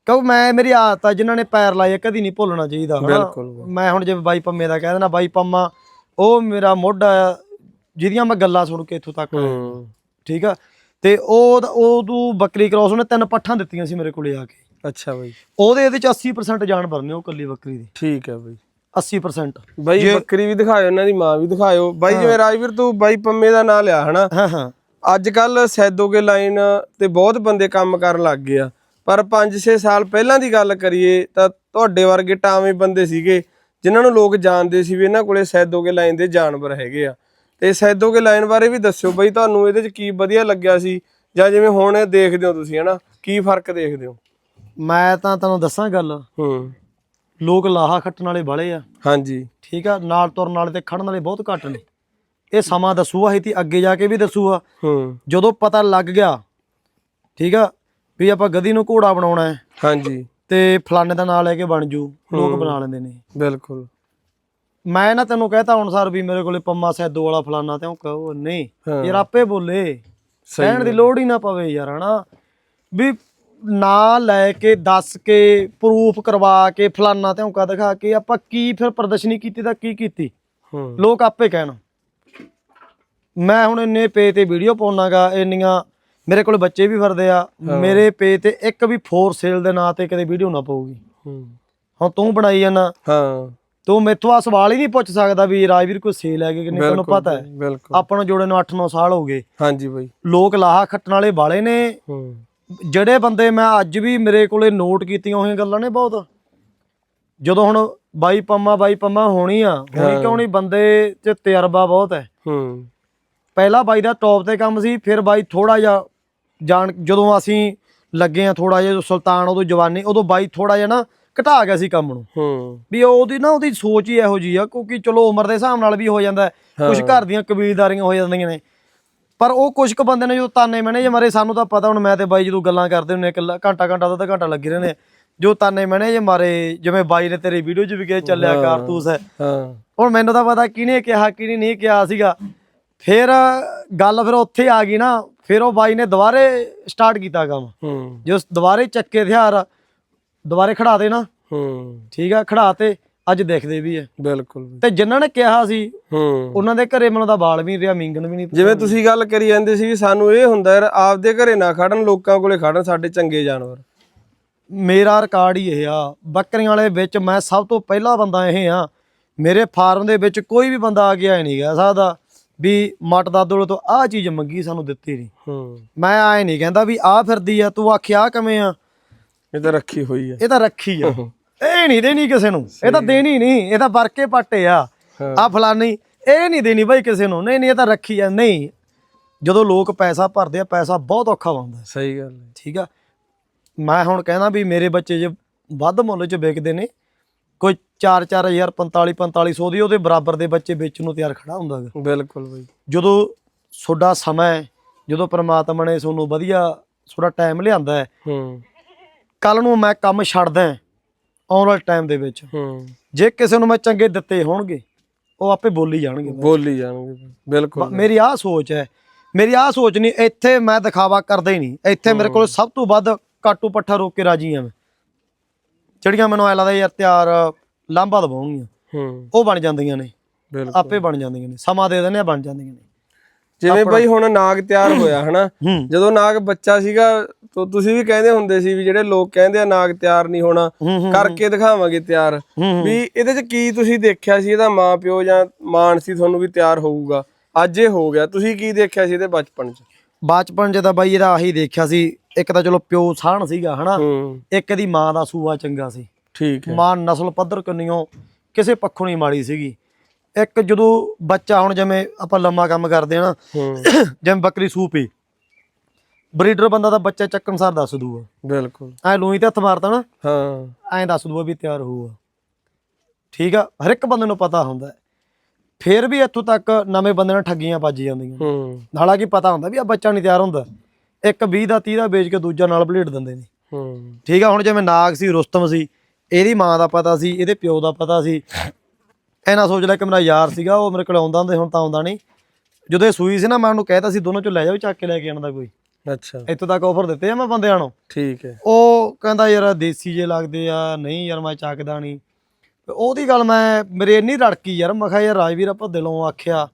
ਕਿਉਂ ਮੈਂ ਮੇਰੀ ਆਦਤ ਆ ਜਿਨ੍ਹਾਂ ਨੇ ਪੈਰ ਲਾਏ ਆ, ਕਦੀ ਨਹੀਂ ਭੁੱਲਣਾ ਚਾਹੀਦਾ ਹਨਾ? ਬਿਲਕੁਲ ਮੈਂ ਹੁਣ ਜਿਵੇਂ ਬਾਈ ਪੰਮੇ ਦਾ ਕਹਿ ਦੇਣਾ ਬਾਈ ਪੰਮਾ ਉਹ ਮੇਰਾ ਮੋਢਾ ਆ ਜਿਹਦੀਆਂ ਮੈਂ ਗੱਲਾਂ ਸੁਣ ਕੇ ਇੱਥੋਂ ਤੱਕ ਆਇਆ। ਹੂੰ। ਠੀਕ ਆ? ਤੇ ਉਹ ਤੂੰ ਬੱਕਰੀ ਕ੍ਰਾਸ ਉਹਨੇ ਤਿੰਨ ਪੱਠਾਂ ਦਿੱਤੀਆਂ ਸੀ ਮੇਰੇ ਕੋਲੇ ਆ ਕੇ। ਅੱਛਾ ਬਾਈ। ਉਹਦੇ ਇਹਦੇ ਚ 80% ਜਾਨਵਰ ਨੇ ਉਹ ਕੱਲੀ ਬੱਕਰੀ ਦੀ। ਠੀਕ ਹੈ ਬਾਈ। 80% ਬਾਈ ਬੱਕਰੀ ਵੀ ਦਿਖਾਇਓ ਇਹਨਾਂ ਦੀ ਮਾਂ ਵੀ ਦਿਖਾਇਓ। ਬਾਈ ਜਿਵੇਂ ਰਾਜਵੀਰ ਤੂੰ ਬਾਈ ਪੰਮੇ ਦਾ ਨਾਂ ਲਿਆ ਹਨਾ? ਹਾਂ ਹਾਂ। ਅੱਜ ਕੱਲ ਸੈਦੋਗੇ ਲਾਈਨ ਤੇ ਬਹੁਤ ਬੰਦੇ ਕੰਮ ਕਰਨ ਲੱਗ ਗਏ ਆ। ਪਰ 5-6 ਸਾਲ ਪਹਿਲਾਂ ਦੀ ਗੱਲ ਕਰੀਏ ਤਾਂ ਤੁਹਾਡੇ ਵਰਗੇ ਟਾਵੇਂ ਬੰਦੇ ਸੀਗੇ ਜਿਨ੍ਹਾਂ ਨੂੰ ਲੋਕ ਜਾਣਦੇ ਸੀ ਵੀ ਇਹਨਾਂ ਕੋਲੇ ਸੈਦੋਗੇ ਲਾਈਨ ਦੇ ਜਾਨਵਰ ਹੈਗੇ ਆ। ਤੇ ਸੈਦੋਗੇ ਲਾਈਨ ਬਾਰੇ ਵੀ ਦੱਸਿਓ ਬਈ ਤੁਹਾਨੂੰ ਇਹਦੇ ਚ ਕੀ ਵਧੀਆ ਲੱਗਿਆ ਸੀ ਜਾਂ ਜਿਵੇਂ ਹੁਣ ਇਹ ਦੇਖਦੇ ਹੋ ਤੁਸੀਂ ਹਨਾ? ਕੀ ਫ਼ਰਕ ਦੇਖਦੇ ਹੋ? ਮੈਂ ਤਾਂ ਤੁਹਾਨੂੰ ਦੱਸਾਂ ਗੱਲ। ਹੂੰ। ਲੋਕ ਲਾਹਾ ਖੱਟਣ ਵਾਲੇ ਬਾਲੇ ਆ। ਹਾਂਜੀ। ਠੀਕ ਆ? ਨਾਲ ਤੁਰਨ ਵਾਲੇ ਤੇ ਖੜਨ ਵਾਲੇ ਬਹੁਤ ਘੱਟ ਨੇ। ਇਹ ਸਮਾਂ ਦੱਸੂਗਾ ਹੀ ਤੇ ਅੱਗੇ ਜਾ ਕੇ ਵੀ ਦੱਸੂਗਾ ਹੂੰ। ਜਦੋਂ ਪਤਾ ਲੱਗ ਗਿਆ ਠੀਕ ਆ ਵੀ ਆਪਾਂ ਗਧੀ ਨੂੰ ਘੋੜਾ ਬਣਾਉਣਾ ਹੈ ਹਾਂਜੀ। ਤੇ ਫਲਾਣੇ ਦਾ ਨਾਂ ਲੈ ਕੇ ਬਣ ਜੂ। ਲੋਕ ਬਣਾ ਲੈਂਦੇ ਨੇ। ਬਿਲਕੁਲ। ਮੈਂ ਨਾ ਤੈਨੂੰ ਕਹਤਾ ਹੁਣ ਸਰ ਵੀ ਮੇਰੇ ਕੋਲੇ ਪੰਮਾ ਸੈਦੋ ਵਾਲਾ ਫਲਾਣਾ ਤੇ ਉਹ ਕਹੋ ਨਹੀਂ। ਯਾਰ ਆਪੇ ਬੋਲੇ। ਕਹਿਣ ਦੀ ਲੋੜ ਹੀ ਨਾ ਪਵੇ ਯਾਰ ਹਨਾ? ਵੀ ਨਾਂ ਲੈ ਕੇ ਦੱਸ ਕੇ ਪ੍ਰੂਫ ਕਰਵਾ ਕੇ ਫਲਾਨਾ ਤੇ ਉਹ ਦਿਖਾ ਕੇ ਆਪਾਂ ਕੀ ਫਿਰ ਪ੍ਰਦਰਸ਼ਨੀ ਕੀਤੀ ਤਾਂ ਕੀ ਕੀਤੀ? ਲੋਕ ਆਪੇ ਕਹਿਣ। ਮੈਂ ਹੁਣ ਇੰਨੇ ਪੇ ਤੇ ਵੀਡੀਓ ਪਾਉਣਾਗਾ ਇੰਨੀਆਂ ਮੇਰੇ ਕੋਲ ਬੱਚੇ ਵੀ ਫਿਰਦੇ ਆ ਮੇਰੇ ਪੇ ਤੇ ਇੱਕ ਵੀ ਫੋਰ ਸੇਲ ਦੇ ਨਾਂ ਤੇ ਕਦੇ ਵੀਡੀਓ ਨਾ ਪਾਉਗੀ ਹੂੰ। ਹੁਣ ਤੂੰ ਬਣਾਈ ਜਾਣਾ ਹਾਂ। ਤੂੰ ਮੈਥੋਂ ਆ ਸਵਾਲ ਹੀ ਨਹੀਂ ਪੁੱਛ ਸਕਦਾ ਵੀ ਰਾਜਵੀਰ ਕੋਈ ਸੇਲ ਹੈਗੀ ਕਿ ਨਹੀਂ ਤੈਨੂੰ ਪਤਾ ਹੈ। ਆਪਾਂ ਨੂੰ ਜੋੜੇ ਨੂੰ 8-9 ਸਾਲ ਹੋ ਗਏ। ਹਾਂਜੀ ਬਾਈ। ਲੋਕ ਲਾਹਾ ਖੱਟਣ ਵਾਲੇ ਬਾਲੇ ਨੇ। ਜਿਹੜੇ ਬੰਦੇ ਮੈਂ ਅੱਜ ਵੀ ਮੇਰੇ ਕੋਲੇ ਨੋਟ ਕੀਤੀਆਂ ਹੋਈਆਂ ਗੱਲਾਂ ਨੇ ਬਹੁਤ। ਜਦੋਂ ਹੁਣ ਬਾਈ ਪੰਮਾ ਬਾਈ ਪੰਮਾ ਹੋਣੀ ਆ ਹੋਣੀ ਕਿਉਂ ਨਹੀਂ ਬੰਦੇ 'ਚ ਤਜਰਬਾ ਬਹੁਤ ਹੈ। ਹੂੰ। ਪਹਿਲਾ ਬਾਈ ਦਾ ਟੌਪ ਤੇ ਕੰਮ ਸੀ ਫਿਰ ਬਾਈ ਥੋੜਾ ਜਿਹਾ ਜਾਣ ਜਦੋਂ ਅਸੀਂ ਲੱਗੇ ਆ ਥੋੜਾ ਜਿਹਾ ਸੁਲਤਾਨ ਉਦੋਂ ਜਵਾਨੀ ਉਦੋਂ ਬਾਈ ਥੋੜਾ ਜਿਹਾ ਨਾ ਘਟਾ ਗਿਆ ਸੀ ਕੰਮ ਨੂੰ। ਹੂੰ। ਵੀ ਉਹਦੀ ਨਾ ਉਹਦੀ ਸੋਚ ਹੀ ਇਹੋ ਜੀ ਆ ਕਿਉਂਕਿ ਚਲੋ ਉਮਰ ਦੇ ਹਿਸਾਬ ਨਾਲ ਵੀ ਹੋ ਜਾਂਦਾ ਕੁਝ ਘਰ ਦੀਆਂ ਕਬੀਲਦਾਰੀਆਂ ਹੋ ਜਾਂਦੀਆਂ ਨੇ। ਪਰ ਉਹ ਕੁਝ ਕੁ ਬੰਦੇ ਨੇ ਜੋ ਤਾਨੇ ਮੈਨੇ ਜੇ ਮਾਰੇ ਸਾਨੂੰ ਤਾਂ ਪਤਾ ਹੁਣ ਮੈਂ ਤੇ ਬਾਈ ਜਦੋਂ ਗੱਲਾਂ ਕਰਦੇ ਹੁੰਨੇ ਇਕੱਲਾ ਘੰਟਾ ਘੰਟਾ ਅੱਧਾ ਘੰਟਾ ਲੱਗੇ ਰਹਿੰਦੇ। ਜੋ ਤਾਨੇ ਮੈਨੇ ਜੇ ਮਾਰੇ ਜਿਵੇਂ ਬਾਈ ਨੇ ਤੇਰੀ ਵੀਡੀਓ 'ਚ ਵੀ ਕਿਹਾ ਚੱਲਿਆ ਕਾਰਤੂਸ ਹੈ। ਹਾਂ। ਹੁਣ ਮੈਨੂੰ ਤਾਂ ਪਤਾ ਕਿਹਨੇ ਕਿਹਾ ਕਿਹਨੇ ਨਹੀਂ ਕਿਹਾ ਸੀਗਾ। ਫਿਰ ਗੱਲ ਫਿਰ ਉੱਥੇ ਆ ਗਈ ਨਾ ਫਿਰ ਉਹ ਬਾਈ ਨੇ ਦੁਬਾਰੇ ਸਟਾਰਟ ਕੀਤਾ ਕੰਮ। ਹੂੰ। ਜੋ ਦੁਬਾਰੇ ਚੱਕੇ ਹਥਿਆਰ ਦੁਬਾਰੇ ਖੜਾ ਦੇ ਨਾ। ਹੂੰ। ਠੀਕ ਆ ਖੜਾ ਤੇ ਅੱਜ ਦੇਖਦੇ ਵੀ ਐ ਬਿਲਕੁਲ। ਤੇ ਜਿਨ੍ਹਾਂ ਨੇ ਕਿਹਾ ਸੀ ਹੂੰ। ਉਹਨਾਂ ਦੇ ਘਰੇ ਮੈਨੂੰ ਦਾ ਬਾਲ ਵੀ ਨੀ ਰਿਹਾ ਮਿੰਗਣ ਵੀ ਨਹੀਂ ਜਿਵੇਂ ਤੁਸੀਂ ਗੱਲ ਕਰੀ ਜਾਂਦੇ ਸੀ ਵੀ ਸਾਨੂੰ ਇਹ ਹੁੰਦਾ ਯਾਰ ਆਪਦੇ ਘਰੇ ਨਾ ਖੜਨ ਲੋਕਾਂ ਕੋਲੇ ਖੜਨ ਸਾਡੇ ਚੰਗੇ ਜਾਨਵਰ। ਮੇਰਾ ਰਿਕਾਰਡ ਹੀ ਇਹ ਆ ਬੱਕਰੀਆਂ ਵਾਲੇ ਵਿੱਚ ਮੈਂ ਸਭ ਤੋਂ ਪਹਿਲਾ ਬੰਦਾ ਇਹ ਆ। ਮੇਰੇ ਫਾਰਮ ਦੇ ਵਿੱਚ ਕੋਈ ਵੀ ਬੰਦਾ ਆ ਗਿਆ ਨਹੀਂ ਗਾ ਸਕਦਾ ਵੀ ਮਟ ਦਾਦੋਲੇ ਤੋਂ ਆਹ ਚੀਜ਼ ਮੰਗੀ ਸਾਨੂੰ ਦਿੱਤੀ ਨਹੀਂ। ਹੂੰ। ਮੈਂ ਆਏ ਨਹੀਂ ਕਹਿੰਦਾ ਵੀ ਆਹ ਫਿਰਦੀ ਆ ਤੂੰ ਆਖਿਆ ਕਿਵੇਂ ਆ? ਇਹ ਤਾਂ ਰੱਖੀ ਹੋਈ ਹੈ ਇਹ ਤਾਂ ਰੱਖੀ ਆ। ਇਹ ਨਹੀਂ ਦੇਣੀ ਕਿਸੇ ਨੂੰ। ਇਹ ਤਾਂ ਦੇਣੀ ਨਹੀਂ। ਇਹ ਤਾਂ ਵਰਕੇ ਪਾਟੇ ਆ। ਹਾਂ। ਆ ਫਲਾਨੀ ਇਹ ਨਹੀਂ ਦੇਣੀ ਬਾਈ ਕਿਸੇ ਨੂੰ। ਨਹੀਂ ਨਹੀਂ ਇਹ ਤਾਂ ਰੱਖੀ ਆ। ਨਹੀਂ। ਜਦੋਂ ਲੋਕ ਪੈਸਾ ਭਰਦੇ ਆ ਪੈਸਾ ਬਹੁਤ ਔਖਾ ਬਣਦਾ ਸਹੀ ਗੱਲ ਹੈ। ਠੀਕ ਆ। ਮੈਂ ਹੁਣ ਕਹਿੰਦਾ ਵੀ ਮੇਰੇ ਬੱਚੇ ਜੇ ਵੱਧ ਮੁੱਲ 'ਚ ਵਿਕਦੇ ਨੇ ਕੋਈ 4-4000 45 4500 ਦੀ ਉਹਦੇ ਬਰਾਬਰ ਦੇ ਬੱਚੇ ਵੇਚਣ ਨੂੰ ਤਿਆਰ ਖੜਾ ਹੁੰਦਾ ਗਾ। ਬਿਲਕੁਲ ਬਈ। ਜਦੋਂ ਤੁਹਾਡਾ ਸਮਾਂ ਹੈ ਜਦੋਂ ਪ੍ਰਮਾਤਮਾ ਨੇ ਤੁਹਾਨੂੰ ਵਧੀਆ ਥੋੜਾ ਟਾਈਮ ਲਿਆਂਦਾ ਹੈ ਹੂੰ। ਕੱਲ ਨੂੰ ਮੈਂ ਕੰਮ ਛੱਡਦਾ ਆਉਣ ਵਾਲੇ ਟਾਈਮ ਦੇ ਵਿੱਚ। ਹੂੰ। ਜੇ ਕਿਸੇ ਨੂੰ ਮੈਂ ਚੰਗੇ ਦਿੱਤੇ ਹੋਣਗੇ ਉਹ ਆਪੇ ਬੋਲੀ ਜਾਣਗੇ। ਬੋਲੀ ਜਾਣਗੇ ਬਿਲਕੁਲ। ਮੇਰੀ ਆਹ ਸੋਚ ਹੈ। ਮੇਰੀ ਆਹ ਸੋਚ ਨਹੀਂ ਇੱਥੇ ਮੈਂ ਦਿਖਾਵਾ ਕਰਦਾ ਹੀ ਨਹੀਂ। ਇੱਥੇ ਮੇਰੇ ਕੋਲ ਸਭ ਤੋਂ ਵੱਧ ਕਾਟੂ ਪੱਠਾ ਰੋਕ ਕੇ ਰਾਜੀ ਆ ਮੈਂ। ਜਿਹੜੀਆਂ ਮੈਨੂੰ ਐ ਲੱਗਦਾ ਯਾਰ ਤਿਆਰ ਲਾਂਭਾ ਦਵਾਉਣਗੀਆਂ। ਹੂੰ। ਉਹ ਬਣ ਜਾਂਦੀਆਂ ਨੇ। ਬਿਲਕੁਲ। ਆਪੇ ਬਣ ਜਾਂਦੀਆਂ ਨੇ। ਸਮਾਂ ਦੇ ਦਿੰਦੇ ਆ ਬਣ ਜਾਂਦੀਆਂ ਨੇ। ਜਿਵੇਂ ਬਈ ਹੁਣ ਨਾਗ ਤਿਆਰ ਹੋਇਆ ਹਨਾ? ਜਦੋਂ ਨਾਗ ਬੱਚਾ ਸੀਗਾ ਤੋ ਤੁਸੀਂ ਵੀ ਕਹਿੰਦੇ ਹੁੰਦੇ ਸੀ ਵੀ ਜਿਹੜੇ ਲੋਕ ਕਹਿੰਦੇ ਆ ਨਾਗ ਤਿਆਰ ਨਹੀਂ ਹੋਣਾ ਕਰਕੇ ਦਿਖਾਵਾਂਗੇ ਤਿਆਰ। ਵੀ ਇਹਦੇ ਚ ਕੀ ਤੁਸੀਂ ਦੇਖਿਆ ਸੀ? ਇਹਦਾ ਮਾਂ ਪਿਓ ਜਾਂ ਮਾਨ ਸੀ ਤੁਹਾਨੂੰ ਵੀ ਤਿਆਰ ਹੋਊਗਾ। ਅੱਜ ਇਹ ਹੋ ਗਿਆ। ਤੁਸੀਂ ਕੀ ਦੇਖਿਆ ਸੀ ਇਹਦੇ ਬਚਪਨ ਚ? ਬਚਪਨ 'ਚ ਤਾਂ ਬਾਈ ਇਹਦਾ ਆਹੀ ਦੇਖਿਆ ਸੀ। ਇੱਕ ਤਾਂ ਚਲੋ ਪਿਓ ਸਾਹਣ ਸੀਗਾ ਹਨਾ? ਇੱਕ ਇਹਦੀ ਮਾਂ ਦਾ ਸੂਆ ਚੰਗਾ ਸੀ। ਠੀਕ ਹੈ। ਮਾਂ ਨਸਲ ਪੱਧਰ ਕੰਨਿਓ ਕਿਸੇ ਪੱਖੋਂ ਨਹੀਂ ਮਾੜੀ ਸੀਗੀ। ਇੱਕ ਜਦੋਂ ਬੱਚਾ ਹੁਣ ਜਿਵੇਂ ਆਪਾਂ ਲੰਮਾ ਕੰਮ ਕਰਦੇ ਆ ਨਾ ਹੂੰ। ਜਿਵੇਂ ਬੱਕਰੀ ਸੂਪੀ ਬਰੀਡਰ ਬੰਦਾ ਤਾਂ ਬੱਚਾ ਚੱਕਣ ਸਾਰ ਦੱਸ ਦੂਗਾ ਬਿਲਕੁਲ। ਐ ਲੂਈ ਤੇ ਹੱਥ ਮਾਰਦਾ ਨਾ ਹਾਂ। ਐਂ ਦੱਸ ਦੂਗਾ ਵੀ ਤਿਆਰ ਹੋਊਗਾ। ਠੀਕ ਆ ਹਰ ਇੱਕ ਬੰਦੇ ਨੂੰ ਪਤਾ ਹੁੰਦਾ ਹੈ। ਫਿਰ ਵੀ ਇੱਥੋਂ ਤੱਕ ਨਵੇਂ ਬੰਦੇ ਨਾਲ ਠੱਗੀਆਂ ਵੱਜ ਜਾਂਦੀਆਂ। ਹੂੰ। ਹਾਲਾਂਕਿ ਪਤਾ ਹੁੰਦਾ ਵੀ ਆ ਬੱਚਾ ਨਹੀਂ ਤਿਆਰ ਹੁੰਦਾ। ਇੱਕ 20 ਦਾ 30 ਦਾ ਵੇਚ ਕੇ ਦੂਜਾ ਨਾਲ ਬਲੇਡ ਦਿੰਦੇ ਨੇ। ਹੂੰ। ਠੀਕ ਆ ਹੁਣ ਜਿਵੇਂ ਨਾਗ ਸੀ ਰੁਸਤਮ ਸੀ ਇਹਦੀ ਮਾਂ ਦਾ ਪਤਾ ਸੀ ਇਹਦੇ ਪਿਓ ਦਾ ਪਤਾ ਸੀ ਇਹਨਾਂ ਸੋਚ ਲਿਆ ਕਿ ਮੇਰਾ ਯਾਰ ਸੀਗਾ ਉਹ ਮੇਰੇ ਕੋਲ ਆਉਂਦਾ ਹੁੰਦਾ ਹੁਣ ਤਾਂ ਆਉਂਦਾ ਨਹੀਂ। ਜਦੋਂ ਇਹ ਸੂਈ ਸੀ ਨਾ ਮੈਂ ਉਹਨੂੰ ਕਹਿਤਾ ਸੀ ਦੋਨੋਂ ਚੋਂ ਲੈ ਜਾਓ ਚੱਕ ਕੇ ਲੈ ਕੇ ਆਉਣ ਦਾ ਕੋਈ। ਅੱਛਾ। ਇੱਥੋਂ ਤੱਕ ਆਫਰ ਦਿੱਤੇ ਆ ਮੈਂ ਬੰਦਿਆਂ ਨੂੰ। ਠੀਕ ਹੈ। ਉਹ ਕਹਿੰਦਾ ਯਾਰ ਦੇਸੀ ਜੇ ਲੱਗਦੇ ਆ ਨਹੀਂ ਯਾਰ ਮੈਂ ਚੱਕਦਾ ਨਹੀਂ। ਉਹਦੀ ਗੱਲ ਮੈਂ ਮੇਰੇ ਇੰਨੀ ਰੜਕੀ ਯਾਰ ਮੈਂ ਕਿਹਾ ਯਾਰ ਰਾਜਵੀਰ ਆਪਾਂ ਦਿਲੋਂ ਆਖਿਆ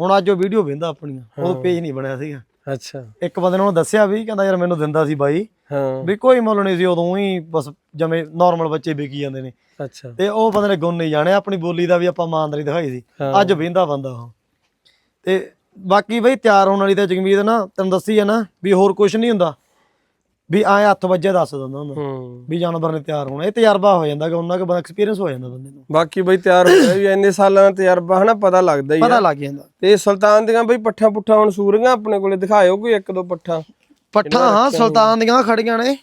ਹੁਣ ਅੱਜ ਉਹ ਵੀਡੀਓ ਵੇਂਦਾ ਆਪਣੀਆਂ ਉਹ ਪੇਜ ਨਹੀਂ ਬਣਿਆ ਸੀਗਾ। ਅੱਛਾ। ਇੱਕ ਬੰਦੇ ਨੇ ਉਹਨੂੰ ਦੱਸਿਆ ਵੀ ਕਹਿੰਦਾ ਯਾਰ ਮੈਨੂੰ ਦਿੰਦਾ ਸੀ ਬਾਈ। ਹਾਂ। ਵੀ ਕੋਈ ਮੁੱਲ ਨਹੀਂ ਸੀ ਉਦੋਂ ਹੀ ਬਸ ਜਿਵੇਂ ਨਾਰਮਲ ਬੱਚੇ ਵਿਕੀ ਜਾਂਦੇ ਨੇ। ਅੱਛਾ। ਤੇ ਉਹ ਬੰਦੇ ਨੇ ਗੁਣ ਨਹੀਂ ਜਾਣੇ ਆਪਣੀ ਬੋਲੀ ਦਾ ਵੀ ਆਪਾਂ ਇਮਾਨਦਾਰੀ ਦਿਖਾਈ ਸੀ। ਅੱਜ ਵੇਂਦਾ ਬੰਦਾ ਉਹ। ਤੇ ਬਾਕੀ ਬਈ ਤਿਆਰ ਹੋਣ ਵਾਲੀ ਤਾਂ ਜਗਮੀਤ ਨਾ ਤੈਨੂੰ ਦੱਸੀ ਹੈ ਨਾ ਵੀ ਹੋਰ ਕੁਝ ਨਹੀਂ ਹੁੰਦਾ। ਵੀ ਐ ਹੱਥ ਵੱਜੇ ਦੱਸ ਦਿੰਦਾ ਹੁੰਦਾ। ਹੂੰ। ਵੀ ਜਾਨਵਰ ਨੇ ਤਿਆਰ ਹੋਣਾ। ਇਹ ਤਜਰਬਾ ਹੋ ਜਾਂਦਾ ਕਿ ਉਹਨਾਂ ਕੋਲ ਐਕਸਪੀਰੀਅੰਸ ਹੋ ਜਾਂਦਾ ਬੰਦੇ ਨੂੰ। ਬਾਕੀ ਬਈ ਤਿਆਰ ਹੋ ਗਿਆ ਵੀ ਇੰਨੇ ਸਾਲਾਂ ਦਾ ਤਜਰਬਾ ਹਨਾ ਪਤਾ ਲੱਗਦਾ ਹੀ ਪਤਾ ਆ ਲੱਗ ਜਾਂਦਾ। ਤੇ ਸੁਲਤਾਨ ਦੀਆਂ ਬਈ ਪੱਠਾ ਪੁੱਠਾ ਹੁਣ ਸੂਰੀਆਂ ਆਪਣੇ ਕੋਲੇ ਦਿਖਾਇਓ ਕੋਈ ਇੱਕ ਦੋ ਪੱਠਾ। ਪੱਠਾ ਹਾਂ ਸੁਲਤਾਨ ਦੀਆਂ ਖੜੀਆਂ ਨੇ।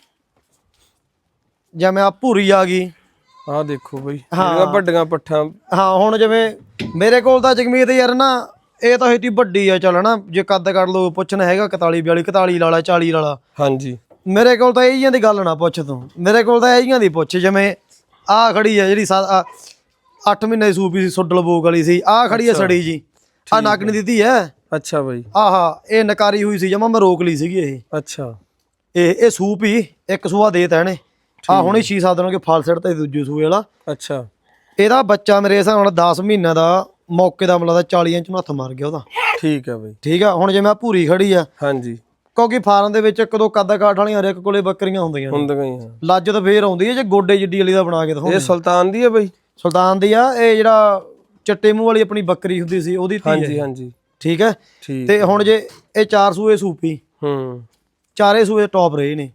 ਜਿਵੇਂ ਆ ਭੂਰੀ ਆ ਗਈ। ਆਹ ਦੇਖੋ ਬਈ ਜਿਹੜੀਆਂ ਵੱਡੀਆਂ ਪੱਠਾ। ਹਾਂ ਹੁਣ ਜਿਵੇਂ ਮੇਰੇ ਕੋਲ ਤਾਂ ਜਗਮੀਤ ਯਾਰ ਨਾ ਇਹ ਤਾਂ ਹੈਤੀ ਵੱਡੀ ਆ ਚੱਲ ਨਾ ਜੇ ਕੱਦ ਕੱਢ ਲੋ ਪੁੱਛਣਾ ਹੈਗਾ 41 42 41 ਵਾਲਾ 40 ਵਾਲਾ ਹਾਂਜੀ। ਮੇਰੇ ਕੋਲ ਤਾਂ ਇਹੀਆਂ ਦੀ ਗੱਲ ਨਾ ਪੁੱਛ ਤੂੰ। ਮੇਰੇ ਕੋਲ ਤਾਂ ਇਹੀਆਂ ਦੀ ਪੁੱਛ ਜਿਵੇਂ ਆ ਖੜੀ ਆ ਜਿਹੜੀ 8 ਮਹੀਨੇ ਦੀ ਸੂਪੀ ਸੀ ਸੁੱਡਲ ਬੋਕ ਵਾਲੀ ਸੀ ਆ ਖੜੀ ਆ ਸੜੀ ਜੀ। ਆ ਨੱਕ ਨਹੀਂ ਦਿੱਤੀ ਐ? ਅੱਛਾ ਬਈ। ਆਹਾ ਇਹ ਨਕਾਰੀ ਹੋਈ ਸੀ ਜਮਾ ਮੈਂ ਰੋਕ ਲਈ ਸੀਗੀ ਇਹ। ਅੱਛਾ। ਇਹ ਇਹ ਸੂਪ ਹੀ ਇੱਕ ਸੂਆ ਦੇ ਇਹਨੇ। ਆ ਹੁਣੇ 6-7 ਦਿਨ ਹੋ ਗਏ ਫਲ ਸਿੱਟ ਤੇ ਦੂਜੇ ਸੂਏ ਵਾਲਾ। ਅੱਛਾ। ਇਹਦਾ ਬੱਚਾ ਮੇਰੇ ਹਿਸਾਬ ਨਾਲ 10 ਮਹੀਨਿਆਂ ਦਾ ਮੌਕੇ ਦਾ ਮਿਲਦਾ 40 ਇੰਚ ਨੂੰ ਹੱਥ ਮਾਰ ਗਿਆ ਉਹਦਾ। ਠੀਕ ਹੈ ਬਈ। ਠੀਕ ਆ ਹੁਣ ਜਿਵੇਂ ਆ ਭੂਰੀ ਖੜੀ ਆ ਹਾਂਜੀ। ਕਿਉਂਕਿ ਫਾਰਮ ਦੇ ਵਿੱਚ ਇੱਕ ਦੋ ਕੱਦ ਕਾਠ ਵਾਲੀਆਂ ਹਰ ਇੱਕ ਕੋਲੇ ਬੱਕਰੀਆਂ ਹੁੰਦੀਆਂ ਨੇ। ਹੁੰਦੀਆਂ ਹੀ ਆ। ਲੱਜ ਤਾਂ ਫੇਰ ਆਉਂਦੀ ਹੈ ਜੇ ਗੋਡੇ ਜਿੱਡੀ ਵਾਲੀ ਦਾ ਬਣਾ ਕੇ ਦਿਖਾਉਂਦੇ ਇਹ ਸੁਲਤਾਨ ਦੀ ਹੈ ਬਈ। ਸੁਲਤਾਨ ਦੀ ਆ ਇਹ ਜਿਹੜਾ ਚਿੱਟੇ ਮੂੰਹ ਵਾਲੀ ਆਪਣੀ ਬੱਕਰੀ ਹੁੰਦੀ ਸੀ ਉਹਦੀ ਧੀ ਹਾਂਜੀ ਹੈ। ਹਾਂਜੀ। ਠੀਕ ਹੈ? ਠੀਕ ਤੇ ਹੁਣ ਜੇ ਇਹ ਚਾਰ ਸੂਏ ਸੂਪੀ ਹੂੰ। ਚਾਰੇ ਸੂਏ ਟੌਪ ਰਹੇ ਨੇ।